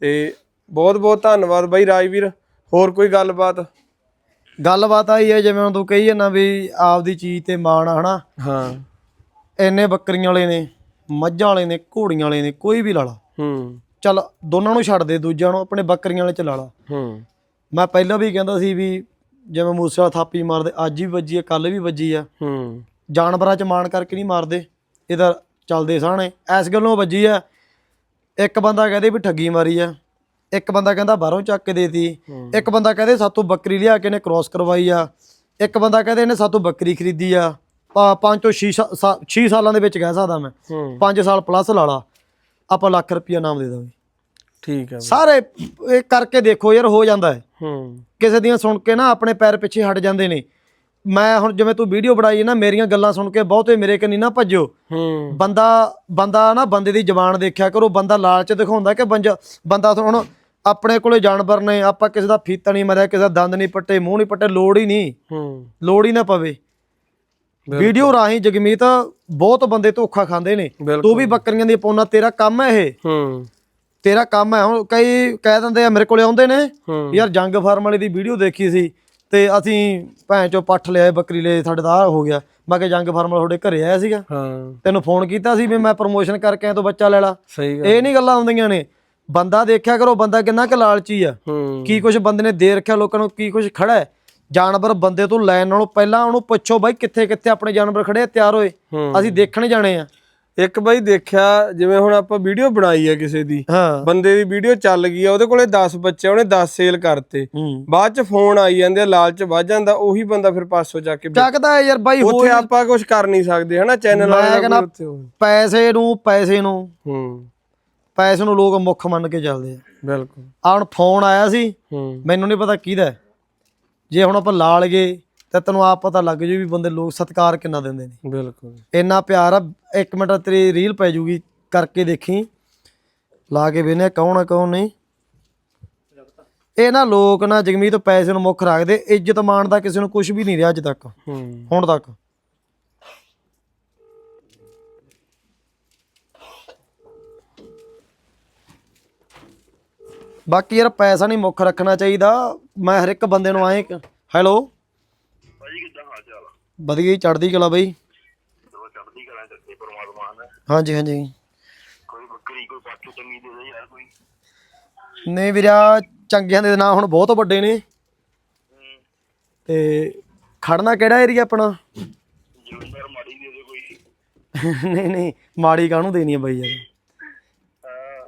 ਤੇ ਬਹੁਤ ਬਹੁਤ ਧੰਨਵਾਦ ਬਾਈ ਰਾਜਵੀਰ ਹੋਰ ਕੋਈ ਗੱਲਬਾਤ? ਗੱਲਬਾਤ ਆਈ ਹੈ ਜਿਵੇਂ ਹੁਣ ਤੂੰ ਕਹੀ ਜਾਂਦਾ ਵੀ ਆਪਦੀ ਚੀਜ਼ ਤੇ ਮਾਣ ਆ ਹਨਾ? ਹਾਂ। ਇੰਨੇ ਬੱਕਰੀਆਂ ਵਾਲੇ ਨੇ ਮੱਝਾਂ ਵਾਲੇ ਨੇ ਘੋੜੀਆਂ ਵਾਲੇ ਨੇ ਕੋਈ ਵੀ ਲਾ ਲਾ। ਹੂੰ। ਚੱਲ ਦੋਨਾਂ ਨੂੰ ਛੱਡ ਦੇ ਦੂਜਿਆਂ ਨੂੰ ਆਪਣੇ ਬੱਕਰੀਆਂ ਵਾਲੇ ਚ ਲਾ ਲਾ। ਹੂੰ। ਮੈਂ ਪਹਿਲਾਂ ਵੀ ਕਹਿੰਦਾ ਸੀ ਵੀ ਜਿਵੇਂ ਮੂਸੇ ਵਾਲਾ ਥਾਪੀ ਮਾਰਦੇ ਅੱਜ ਵੀ ਵੱਜੀ ਆ ਕੱਲ ਵੀ ਵੱਜੀ ਆ ਹੂੰ। ਜਾਨਵਰਾਂ ਚ ਮਾਣ ਕਰਕੇ ਨਹੀਂ ਮਾਰਦੇ ਇਹਦਾ ਚੱਲਦੇ ਸਾਹਣੇ। ਐਸ ਗੱਲੋਂ ਵੱਜੀ ਆ ਇੱਕ ਬੰਦਾ ਕਹਦੇ ਵੀ ਠੱਗੀ ਮਾਰੀ ਆ ਇੱਕ ਬੰਦਾ ਕਹਿੰਦਾ ਬਾਹਰੋਂ ਚੱਕ ਕੇ ਦੇਤੀ। ਇੱਕ ਬੰਦਾ ਕਹਦੇ ਸਾਤੋਂ ਬੱਕਰੀ ਲਿਆ ਕੇ ਇਹਨੇ ਕ੍ਰਾਸ ਕਰਵਾਈ ਆ ਇੱਕ ਬੰਦਾ ਕਹਦੇ ਇਹਨੇ ਸਾਤੋਂ ਬੱਕਰੀ ਖਰੀਦੀ ਆ ਪੰਜ ਤੋਂ 6 6 ਸਾਲਾਂ ਦੇ ਵਿੱਚ ਕਹਿ ਸਕਦਾ ਮੈਂ 5 ਸਾਲ ਪਲੱਸ ਲਾ ਲਾ ਆਪਾਂ ਲੱਖ ਰੁਪਈਆ ਨਾਮ ਦੇ ਦਾਂਗੇ। ਠੀਕ ਹੈ ਸਾਰੇ ਇਹ ਕਰਕੇ ਦੇਖੋ ਯਾਰ ਹੋ ਜਾਂਦਾ ਹੈ। ਹੂੰ। ਕਿਸੇ ਦੀਆਂ ਸੁਣ ਕੇ ਨਾ ਆਪਣੇ ਪੈਰ ਪਿੱਛੇ ਹਟ ਜਾਂਦੇ ਨੇ। ਮੈਂ ਹੁਣ ਜਿਵੇਂ ਤੂੰ ਵੀਡੀਓ ਬਣਾਈ ਹੈ ਨਾ ਮੇਰੀਆਂ ਗੱਲਾਂ ਸੁਣ ਕੇ ਬਹੁਤੇ ਮੇਰੇ ਕੰਨੀ ਨਾ ਭੱਜੋ ਹੂੰ। ਬੰਦਾ ਬੰਦਾ ਨਾ ਬੰਦੇ ਦੀ ਜ਼ਬਾਨ ਦੇਖਿਆ ਕਰੋ ਬੰਦਾ ਲਾਲਚ ਦਿਖਾਉਂਦਾ ਕਿ ਬੰਦਾ ਹੁਣ ਆਪਣੇ ਕੋਲੇ ਜਾਨਵਰ ਨੇ ਆਪਾਂ ਕਿਸੇ ਦਾ ਫੀਤਾ ਨਹੀਂ ਮਰਿਆ ਕਿਸੇ ਦਾ ਦੰਦ ਨਹੀਂ ਪੱਟੇ ਮੂੰਹ ਨਹੀਂ ਪੱਟੇ ਲੋੜ ਹੀ ਨਹੀਂ। ਹੂੰ। ਲੋੜ ਹੀ ਨਾ ਪਵੇ। ਵੀਡੀਓ ਰਾਹੀਂ ਜਗਮੀਤ ਬਹੁਤ ਬੰਦੇ ਧੋਖਾ ਖਾਂਦੇ ਨੇ। ਤੂੰ ਵੀ ਬੱਕਰੀਆਂ ਦੀ ਪਾਉਣਾ ਤੇਰਾ ਕੰਮ ਹੈ ਇਹ? ਹੂੰ। ਤੇਰਾ ਕੰਮ ਹੈ। ਹੁਣ ਕਈ ਕਹਿ ਦਿੰਦੇ ਆ ਮੇਰੇ ਕੋਲੇ ਆਉਂਦੇ ਨੇ। ਯਾਰ ਜੰਗ ਫਾਰਮ ਵਾਲੇ ਦੀ ਵੀਡੀਓ ਦੇਖੀ ਸੀ ਤੇ ਅਸੀਂ ਭੈਣ ਚੋ ਪੱਠ ਲਿਆਏ ਬੱਕਰੀ ਲਈ ਸਾਡੇ ਦਾ ਹੋ ਗਿਆ। ਮੈਂ ਕਿਹਾ ਜੰਗ ਫਾਰਮ ਵਾਲਾ ਤੁਹਾਡੇ ਘਰੇ ਆਇਆ ਸੀਗਾ। ਹਾਂ। ਤੈਨੂੰ ਫੋਨ ਕੀਤਾ ਸੀ ਵੀ ਮੈਂ ਪ੍ਰਮੋਸ਼ਨ ਕਰਕੇ ਆਇਆ ਤੂੰ ਬੱਚਾ ਲੈ ਲਾ। ਸਹੀ ਗੱਲ ਇਹ ਨਹੀਂ ਗੱਲਾਂ ਆਉਂਦੀਆਂ ਨੇ। ਬੰਦਾ ਦੇਖਿਆ ਕਰੋ ਬੰਦਾ ਕਿੰਨਾ ਕੁ ਲਾਲਚੀ ਆ। ਕੀ ਕੁਝ ਬੰਦੇ ਨੇ ਦੇ ਰੱਖਿਆ ਲੋਕਾਂ ਨੂੰ ਕੀ ਕੁਝ ਖੜਾ ਹੈ। ਜਾਨਵਰ ਬੰਦੇ ਤੋਂ ਲੈਣ ਨਾਲੋਂ ਪਹਿਲਾਂ ਉਹਨੂੰ ਪੁੱਛੋ ਬਾਈ ਕਿੱਥੇ ਕਿੱਥੇ ਆਪਣੇ ਜਾਨਵਰ ਖੜੇ ਆ ਤਿਆਰ ਹੋਏ। ਅਸੀਂ ਦੇਖਣ ਜਾਣੇ ਆ। ਇੱਕ ਬਾਈ ਦੇਖਿਆ ਜਿਵੇਂ ਹੁਣ ਆਪਾਂ ਵੀਡੀਓ ਬਣਾਈ ਆ ਕਿਸੇ ਦੀ। ਬੰਦੇ ਦੀ ਵੀਡੀਓ ਚੱਲ ਗਈ ਆ ਉਹਦੇ ਕੋਲੇ 10 ਬੱਚੇ ਉਹਨੇ 10 ਸੇਲ ਕਰਤੇ। ਬਾਅਦ ਚ ਫੋਨ ਆਈ ਜਾਂਦੇ ਆ ਲਾਲਚ ਵੱਧ ਜਾਂਦਾ ਉਹੀ ਬੰਦਾ ਫਿਰ ਪਾਸੋਂ ਜਾ ਕੇ ਚੱਕਦਾ ਹੈ ਯਾਰ ਬਾਈ ਉੱਥੇ ਆਪਾਂ ਕੁਝ ਕਰ ਨਹੀਂ ਸਕਦੇ ਹਨਾ ਚੈਨਲ ਵਾਲੇ। ਪੈਸੇ ਨੂੰ ਪੈਸੇ ਨੂੰ। ਹੂੰ। ਪੈਸੇ ਨੂੰ ਲੋਕ ਮੁੱਖ ਮੰਨ ਕੇ ਚੱਲਦੇ ਆ। ਬਿਲਕੁਲ। ਆ ਹੁਣ ਫੋਨ ਆਇਆ ਸੀ ਹੂੰ। ਮੈਨੂੰ ਨਹੀਂ ਪਤਾ ਕਿਹਦਾ ਹੈ। ਜੇ ਹੁਣ ਆਪਾਂ ਲਾ ਲਈਏ ਤਾਂ ਤੈਨੂੰ ਆਪ ਪਤਾ ਲੱਗ ਜੂ ਵੀ ਬੰਦੇ ਲੋਕ ਸਤਿਕਾਰ ਕਿੰਨਾ ਦਿੰਦੇ ਨੇ। ਬਿਲਕੁਲ। ਇੰਨਾ ਪਿਆਰ ਆ ਇੱਕ ਮਿੰਟ ਤੇਰੀ ਰੀਲ ਪੈ ਜੂਗੀ ਕਰਕੇ ਦੇਖੀ। ਲਾ ਕੇ ਵੇਨੇ ਕੌਣ ਆ ਕੌਣ ਨਹੀਂ। ਇਹ ਨਾ ਲੋਕ ਨਾ ਜਗਮੀਤ ਪੈਸੇ ਨੂੰ ਮੁੱਖ ਰੱਖਦੇ ਇੱਜ਼ਤ ਮਾਣ ਦਾ ਕਿਸੇ ਨੂੰ ਕੁਝ ਵੀ ਨਹੀਂ ਰਿਹਾ ਅੱਜ ਤੱਕ। ਹੂੰ। ਹੁਣ ਤੱਕ। ਬਾਕੀ ਯਾਰ ਪੈਸਾ ਨਹੀਂ ਮੁੱਖ ਰੱਖਣਾ ਚਾਹੀਦਾ। ਮੈਂ ਹਰ ਇੱਕ ਬੰਦੇ ਨੂੰ ਆਏ ਹੈਲੋ? ਭਾਜੀ ਕਿੱਦਾਂ ਹਾਲ ਚਾਲ ਆ? ਵਧੀਆ ਹੀ ਚੜਦੀ ਕਲਾ ਬਈ। ਚਲੋ ਚੜ੍ਹਦੀ ਕਰਾਂ ਚੱਕੇ ਪਰਮਾਤਮਾ ਨੇ। ਹਾਂਜੀ ਹਾਂਜੀ। ਕੋਈ ਬੱਕਰੀ ਕੋਈ ਪਾਠੂ ਚੰਗੀ ਦੇ ਦੇ ਯਾਰ ਕੋਈ। ਨਹੀਂ ਵੀਰਾ ਚੰਗਿਆਂ ਦੇ ਨਾਂ ਹੁਣ ਬਹੁਤ ਵੱਡੇ ਨੇ। ਤੇ ਖੜਨਾ ਕਿਹੜਾ ਏਰੀਆ ਆਪਣਾ? ਜਲੰਧਰ ਮਾੜੀ ਦੇ ਦੇ ਕੋਈ। ਨਹੀਂ ਨਹੀਂ ਮਾੜੀ ਕਾਹਨੂੰ ਦੇਣੀ ਆ ਬਾਈ ਯਾਰ। ਹਾਂ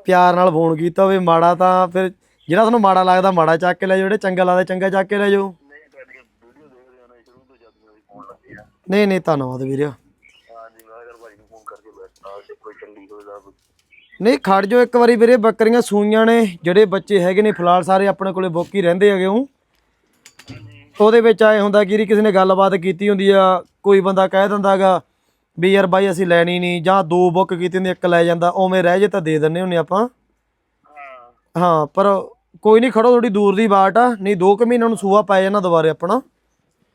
ਪਿਆਰ ਨਾਲ ਫੋਨ ਕੀਤਾ ਹੋਵੇ ਮਾੜਾ ਤਾਂ ਫਿਰ ਜਿਹੜਾ ਤੁਹਾਨੂੰ ਮਾੜਾ ਲੱਗਦਾ ਮਾੜਾ ਚੱਕ ਕੇ ਲੈ ਜਾਓ, ਜਿਹੜੇ ਚੰਗਾ ਲੱਗਦਾ ਚੰਗਾ ਚੱਕ ਕੇ ਲੈ ਜਾਓ। ਨਹੀਂ ਤੁਹਾਡੀ ਵੀਡੀਓ ਦੇਖ ਰਹੇ ਸ਼ੁਰੂ ਤੋਂ ਜਦ ਵੀ ਫੋਨ ਲੱਗੇ ਆ ਨਹੀਂ ਨਹੀਂ ਧੰਨਵਾਦ ਵੀਰੇ। ਹਾਂ ਮੈਂ ਅਗਰ ਭਾਈ ਨੂੰ ਫੋਨ ਕਰਕੇ ਬੈਠਾ ਤੇ ਕੋਈ ਚੰਗੀ ਹੋਵੇ ਤਾਂ ਨਹੀਂ, ਖੜ ਜਾਓ ਇੱਕ ਵਾਰੀ ਵੀਰੇ, ਬੱਕਰੀਆਂ ਸੂਈਆਂ ਨੇ, ਜਿਹੜੇ ਬੱਚੇ ਹੈਗੇ ਨੇ ਫਿਲਹਾਲ ਸਾਰੇ ਆਪਣੇ ਕੋਲੇ ਬੁੱਕ ਹੀ ਰਹਿੰਦੇ ਹੈਗੇ ਉਹ। ਉਹਦੇ ਵਿੱਚ ਆਏ ਹੁੰਦਾ ਕਿ ਕਿਸੇ ਨੇ ਗੱਲਬਾਤ ਕੀਤੀ ਹੁੰਦੀ ਆ, ਕੋਈ ਬੰਦਾ ਕਹਿ ਦਿੰਦਾਗਾ ਵੀ ਯਾਰ ਬਾਈ ਅਸੀਂ ਲੈਣੀ ਨਹੀਂ ਜਾਂ ਦੋ ਬੁੱਕ ਕੀਤੀ ਹੁੰਦੀ ਇੱਕ ਲੈ ਜਾਂਦਾ ਉਵੇਂ ਰਹਿ ਜੇ ਤਾਂ ਦੇ ਦਿੰਨੇ ਹੁੰਨੇ ਆਪਾਂ। ਹਾਂ। ਹਾਂ ਪਰ ਕੋਈ ਨਹੀਂ ਖੜੋ ਥੋੜੀ ਦੂਰ ਦੀ ਬਾਟ ਆ ਨਹੀਂ 2 ਕੁ ਮਹੀਨਿਆਂ ਨੂੰ ਸੂਆ ਪੈ ਜਾਣਾ ਦੁਬਾਰੇ ਆਪਣਾ।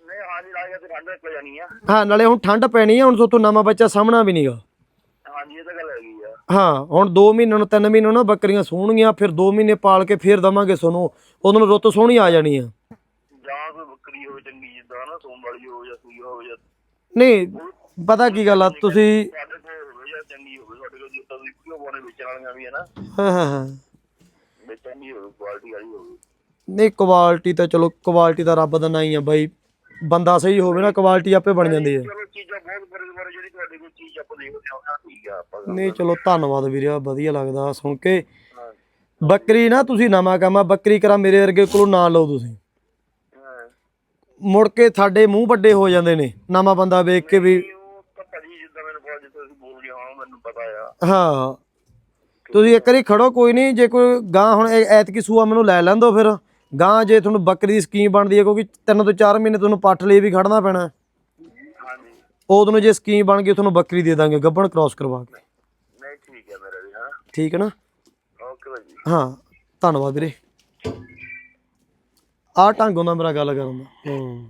ਨਹੀਂ ਹਾਂ ਨਾਲੇ ਹੁਣ ਠੰਡ ਪੈਣੀ ਆ ਹੁਣ ਸੋਤੋਂ ਨਵਾਂ ਬੱਚਾ ਸਾਹਮਣਾ ਵੀ ਨਹੀਂਗਾ ਹਾਂ ਜੀ ਇਹ ਤਾਂ ਗੱਲ ਹੈਗੀ ਆ। ਹਾਂ ਹੁਣ 2 ਮਹੀਨਿਆਂ ਨੂੰ 3 ਮਹੀਨਿਆਂ ਨੂੰ ਨਾ ਬੱਕਰੀਆਂ ਸੂਣਗੀਆਂ ਫਿਰ 2 ਮਹੀਨੇ ਪਾਲ ਕੇ ਫਿਰ ਦਵਾਂਗੇ ਤੁਹਾਨੂੰ ਉਹਨਾਂ ਨੂੰ ਰੁੱਤ ਸੋਹਣੀ ਆ ਜਾਣੀ ਆ। ਜਾਂ ਕੋਈ ਬੱਕਰੀ ਹੋਵੇ ਚੰਗੀ ਜਿੱਦਾਂ ਨਾ ਸੋਮ ਵਾਲੀ ਹੋਵੇ ਜਾਂ ਸੂਈ ਹੋਵੇ ਜਾਂ ਨਹੀਂ ਪਤਾ ਕੀ ਗੱਲ ਆ ਤੁਸੀਂ ਸਾਡੇ ਕੋਲ ਹੋਵੇ ਜਾਂ ਚੰਗੀ ਹੋਵੇ ਸਾਡੇ ਕੋਲ ਜਿੱਦਾਂ ਦੀ ਵੀਡੀਓ ਪਾਉਣੇ ਵੇਚਣ ਵਾਲੀਆਂ ਵੀ ਹੈ ਨਾ ਹਾਂ ਹਾਂ। ਹਾਂ ਵੇਚਣ ਦੀ ਹੋਵੇ ਕੁਆਲਿਟੀ ਵਾਲੀ ਹੋਵੇ ਨਹੀਂ ਕੁਆਲਿਟੀ ਤਾਂ ਚਲੋ ਕੁਆਲਿਟੀ ਤਾਂ ਰੱਬ ਦਾ ਨਾਂ ਹੀ ਆ ਬਾਈ। ਬੰਦਾ ਸਹੀ ਹੋਵੇ ਨਾ ਕੁਆਲਿਟੀ ਆਪੇ ਬਣ ਜਾਂਦੀ ਹੈ। ਚਲੋ ਚੀਜ਼ਾਂ ਬਹੁਤ ਬੜੇ ਬੜੇ ਜਿਹੜੀ ਤੁਹਾਡੇ ਕੋਲ ਚੀਜ਼ ਆਪਾਂ ਦੇਖਦੇ ਹਾਂ ਉਹਨਾਂ ਠੀਕ ਆ ਆਪਾਂ ਨਹੀਂ ਚਲੋ ਧੰਨਵਾਦ ਵੀਰੇ ਵਧੀਆ ਲੱਗਦਾ ਸੁਣ ਕੇ। ਬੱਕਰੀ ਨਾ ਤੁਸੀਂ ਨਵਾਂ ਕੰਮ ਆ ਬੱਕਰੀ ਕਰਾ ਮੇਰੇ ਵਰਗੇ ਕੋਲੋਂ ਨਾ ਲਓ ਤੁਸੀਂ। ਮੁੜ ਕੇ ਸਾਡੇ ਮੂੰਹ ਵੱਡੇ ਹੋ ਜਾਂਦੇ ਨੇ ਨਵਾਂ ਬੰਦਾ ਵੇਖ ਕੇ ਵੀ ਉਹ ਤਾਂ ਭਾਜੀ ਜਿੱਦਾਂ ਮੈਨੂੰ ਪਤਾ ਜਿੱਦਾਂ ਤੁਸੀਂ ਬੋਲ ਰਹੇ ਹੋ ਮੈਨੂੰ ਪਤਾ ਆ। ਹਾਂ। ਤੁਸੀਂ ਇੱਕ ਵਾਰੀ ਖੜੋ ਕੋਈ ਨਹੀਂ ਜੇ ਕੋਈ ਗਾਂ ਹੁਣ ਇਹ ਐਤਕੀ ਸੂਆ ਮੈਨੂੰ ਲੈ ਲੈਣ ਦਿਓ ਫਿਰ। ਗਾਂ ਜੇ ਤੁਹਾਨੂੰ ਬੱਕਰੀ ਦੀ ਸਕੀਮ ਬਣਦੀ ਹੈ ਕਿਉਂਕਿ ਤਿੰਨ ਤੋਂ ਚਾਰ ਮਹੀਨੇ ਤੁਹਾਨੂੰ ਪੱਠ ਲਈ ਵੀ ਖੜਨਾ ਪੈਣਾ। ਹਾਂ ਜੀ ਉਦੋਂ ਨੂੰ ਜੇ ਸਕੀਮ ਬਣ ਗਈ ਤੁਹਾਨੂੰ ਬੱਕਰੀ ਦੇ ਦਾਂਗੇ ਗੱਬਣ ਕ੍ਰਾਸ ਕਰਵਾ ਕੇ। ਨਹੀਂ ਠੀਕ ਹੈ ਮੇਰਾ ਵੀ ਹਾਂ ਠੀਕ ਹੈ ਨਾ? ਓਕੇ ਭਾਜੀ ਹਾਂ ਧੰਨਵਾਦ ਵੀਰੇ। ਆਹ ਢੰਗ ਹੁੰਦਾ ਮੇਰਾ ਗੱਲ ਕਰਨ ਦਾ। ਹੂੰ।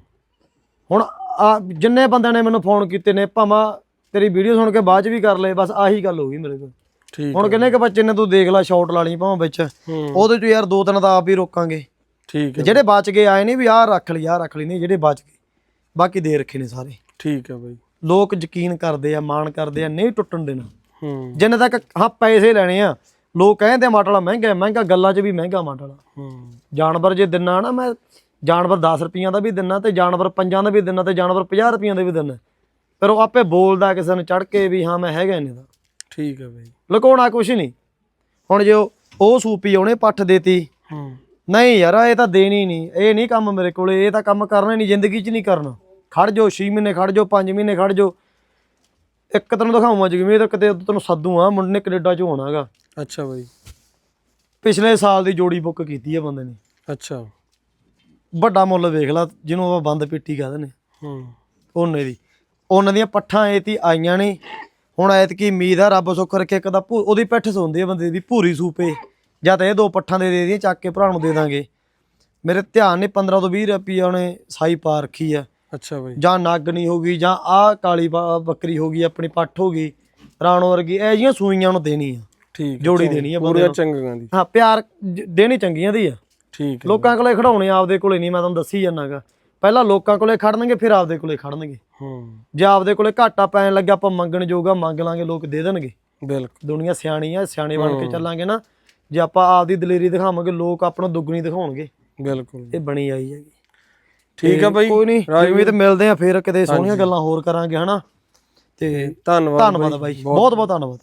ਹੁਣ ਆ ਜਿੰਨੇ ਬੰਦਿਆਂ ਨੇ ਮੈਨੂੰ ਫੋਨ ਕੀਤੇ ਨੇ ਭਾਵੇਂ ਤੇਰੀ ਵੀਡੀਓ ਸੁਣ ਕੇ ਬਾਅਦ ਚ ਵੀ ਕਰ ਲਏ ਬਸ ਆਹੀ ਗੱਲ ਹੋ ਗਈ ਮੇਰੇ ਕੋਲ। ਠੀਕ ਹੁਣ ਕਿੰਨੇ ਕ ਬੱਚੇ ਨੇ ਤੂੰ ਦੇਖ ਲੈ ਸ਼ਾਟ ਲਾ ਲਈ ਭਾਵੇਂ ਵਿੱਚ। ਉਹਦੇ ਚ ਯਾਰ ਦੋ ਤਿੰਨ ਤਾਂ ਆਪ ਹੀ ਰੋਕਾਂਗੇ। ਠੀਕ ਹੈ ਜਿਹੜੇ ਬਚ ਗਏ ਆਏ ਨਹੀਂ ਵੀ ਆਹ ਰੱਖ ਲਈ ਆਹ ਰੱਖ ਲਈ ਨਹੀਂ ਜਿਹੜੇ ਬਚ ਗਏ। ਬਾਕੀ ਦੇ ਰੱਖੇ ਨੇ ਸਾਰੇ। ਠੀਕ ਹੈ ਬਾਈ। ਲੋਕ ਯਕੀਨ ਕਰਦੇ ਆ ਮਾਣ ਕਰਦੇ ਆ ਨਹੀਂ ਟੁੱਟਣ ਦੇਣਾ। ਹੂੰ। ਜਿੰਨੇ ਤੱਕ ਹਾਂ ਪੈਸੇ ਲੈਣੇ ਆ ਲੋਕ ਕਹਿੰਦੇ ਆ ਮਾਟ ਵਾਲਾ ਮਹਿੰਗਾ ਹੈ, ਮਹਿੰਗਾ ਗੱਲਾਂ 'ਚ ਵੀ ਮਹਿੰਗਾ ਮਾਟ ਵਾਲਾ। ਹੂੰ। ਜਾਨਵਰ ਜੇ ਦਿਨਾ ਨਾ ਮੈਂ ਜਾਨਵਰ 10 ਰੁਪਈਆਂ ਦਾ ਵੀ ਦਿਨਾ ਤੇ ਜਾਨਵਰ 5 ਦਾ ਵੀ ਦਿਨਾ ਤੇ ਜਾਨਵਰ 50 ਰੁਪਈਆਂ ਦਾ ਵੀ ਦਿਨਾ। ਪਰ ਉਹ ਆਪੇ ਬੋਲਦਾ ਕਿਸੇ ਨੂੰ ਚੜ ਕੇ ਵੀ ਹਾਂ ਮੈਂ ਹੈਗਾ ਇਹਨੇ ਦਾ ਠੀਕ ਹੈ ਬਾਈ। ਲੁਕਾਉਣਾ ਕੁਛ ਨਹੀਂ। ਹੁਣ ਜੇ ਉਹ ਉਹ ਸੂਪੀ ਉਹਨੇ ਪੱਠ ਦੇਤੀ। ਹੂੰ। ਨਹੀਂ ਯਾਰ ਇਹ ਤਾਂ ਦੇਣੀ ਨਹੀਂ। ਇਹ ਨਹੀਂ ਕੰਮ ਮੇਰੇ ਕੋਲੇ ਇਹ ਤਾਂ ਕੰਮ ਕਰਨਾ ਨਹੀਂ ਜ਼ਿੰਦਗੀ 'ਚ ਨਹੀਂ ਕਰਨਾ। ਖੜ ਜਾਓ 6 ਮਹੀਨੇ ਖੜ ਜਾਓ 5 ਮਹੀਨੇ ਖੜ ਜਾਓ। ਇੱਕ ਤੈਨੂੰ ਦਿਖਾਉਂਗਾ ਜਿਵੇਂ ਤਾਂ ਕਿਤੇ ਤੈਨੂੰ ਸੱਦੂ ਆ ਮੁੰਡੇ ਨੇ ਕੈਨੇਡਾ 'ਚ ਹੋਣਾ ਹੈਗਾ। ਅੱਛਾ ਬਾਈ। ਪਿਛਲੇ ਸਾਲ ਦੀ ਜੋੜੀ ਬੁੱਕ ਕੀਤੀ ਹੈ ਬੰਦੇ ਨੇ। ਅੱਛਾ। ਵੱਡਾ ਮੁੱਲ ਵੇਖ ਲਾ ਜਿਹਨੂੰ ਆਪਾਂ ਬੰਦ ਪੇਟੀ ਕਹਿੰਦੇ ਨੇ। ਹੂੰ। ਉਹਨੇ ਦੀ। ਉਹਨਾਂ ਦੀਆਂ ਪੱਠਾਂ ਐਤੀ ਆਈਆਂ ਨੇ। ਹੁਣ ਐਤਕੀ ਉਮੀਦ ਆ ਰੱਬ ਸੁੱਖ ਰੱਖੇ ਕਦਾ ਉਹਦੀ ਪਿੱਠ ਸੌਂਦੀ ਆ ਬੰਦੇ ਦੀ ਭੂਰੀ ਸੂਪੇ। ਜਾਂ ਤਾਂ ਇਹ ਦੋ ਪੱਠਾਂ ਦੇ ਦੇ ਦੀਆਂ ਚੱਕ ਕੇ ਭਰਾ ਨੂੰ ਦੇ ਦਾਂਗੇ। ਮੇਰੇ ਧਿਆਨ ਨੇ 15 ਤੋਂ 20 ਰੁਪਏ ਉਹਨੇ ਸਾਈ ਪਾ ਰੱਖੀ ਆ। ਅੱਛਾ ਬਾਈ। ਜਾਂ ਨਾਗਣੀ ਹੋ ਗਈ ਜਾਂ ਆਹ ਕਾਲੀ ਬੱਕਰੀ ਹੋ ਗਈ ਆਪਣੀ ਪੱਠ ਹੋ ਗਈ ਰਾਣੋ ਵਰਗੀ ਇਹ ਜੀਆਂ ਸੂਈਆਂ ਨੂੰ ਦੇਣੀ ਆ। ਠੀਕ ਜੋੜੀ ਦੇਣੀ ਆ ਪੂਰੀਆਂ। ਚੰਗੀਆਂ ਦੀ। ਹਾਂ ਪਿਆਰ ਦੇਣੀ ਚੰਗੀਆਂ ਦੀ ਆ। ਠੀਕ ਲੋਕਾਂ ਕੋਲੇ ਖੜਾਉਣੇ ਆਪਦੇ ਕੋਲੇ ਨਹੀਂ ਮੈਂ ਤੁਹਾਨੂੰ ਦੱਸੀ ਜਾਣਾਗਾ ਪਹਿਲਾਂ ਲੋਕਾਂ ਕੋਲੇ ਖੜਨਗੇ ਫਿਰ ਆਪਦੇ ਕੋਲੇ ਖੜਨਗੇ। ਹੂੰ। ਜੇ ਆਪਦੇ ਕੋਲੇ ਘਾਟਾ ਪੈਣ ਲੱਗਾ ਆਪਾਂ ਮੰਗਣ ਜੋਗਾ ਮੰਗ ਲਾਂਗੇ ਲੋਕ ਦੇ ਦੇਣਗੇ। ਬਿਲਕੁਲ। ਦੁਨੀਆ ਸਿਆਣੀ ਆ ਸਿਆਣੇ ਬਣ ਕੇ ਚੱਲਾਂਗੇ ਨਾ। ਜੇ ਆਪਾਂ ਆਪਦੀ ਦਲੇਰੀ ਦਿਖਾਵਾਂਗੇ ਲੋਕ ਆਪਣਾ ਦੁੱਗਣੀ ਦਿਖਾਉਣਗੇ। ਬਿਲਕੁਲ ਇਹ ਬਣੀ ਆਈ ਹੈਗੀ। ਠੀਕ ਆ ਬਾਈ। ਕੋਈ ਨਹੀਂ ਜਿਵੇਂ ਤੇ ਮਿਲਦੇ ਆ ਫਿਰ ਕਿਤੇ ਸੋਹਣੀਆਂ ਗੱਲਾਂ ਹੋਰ ਕਰਾਂਗੇ ਹਨਾ? ਤੇ ਧੰਨਵਾਦ ਧੰਨਵਾਦ ਬਾਈ। ਬਹੁਤ ਬਹੁਤ ਧੰਨਵਾਦ।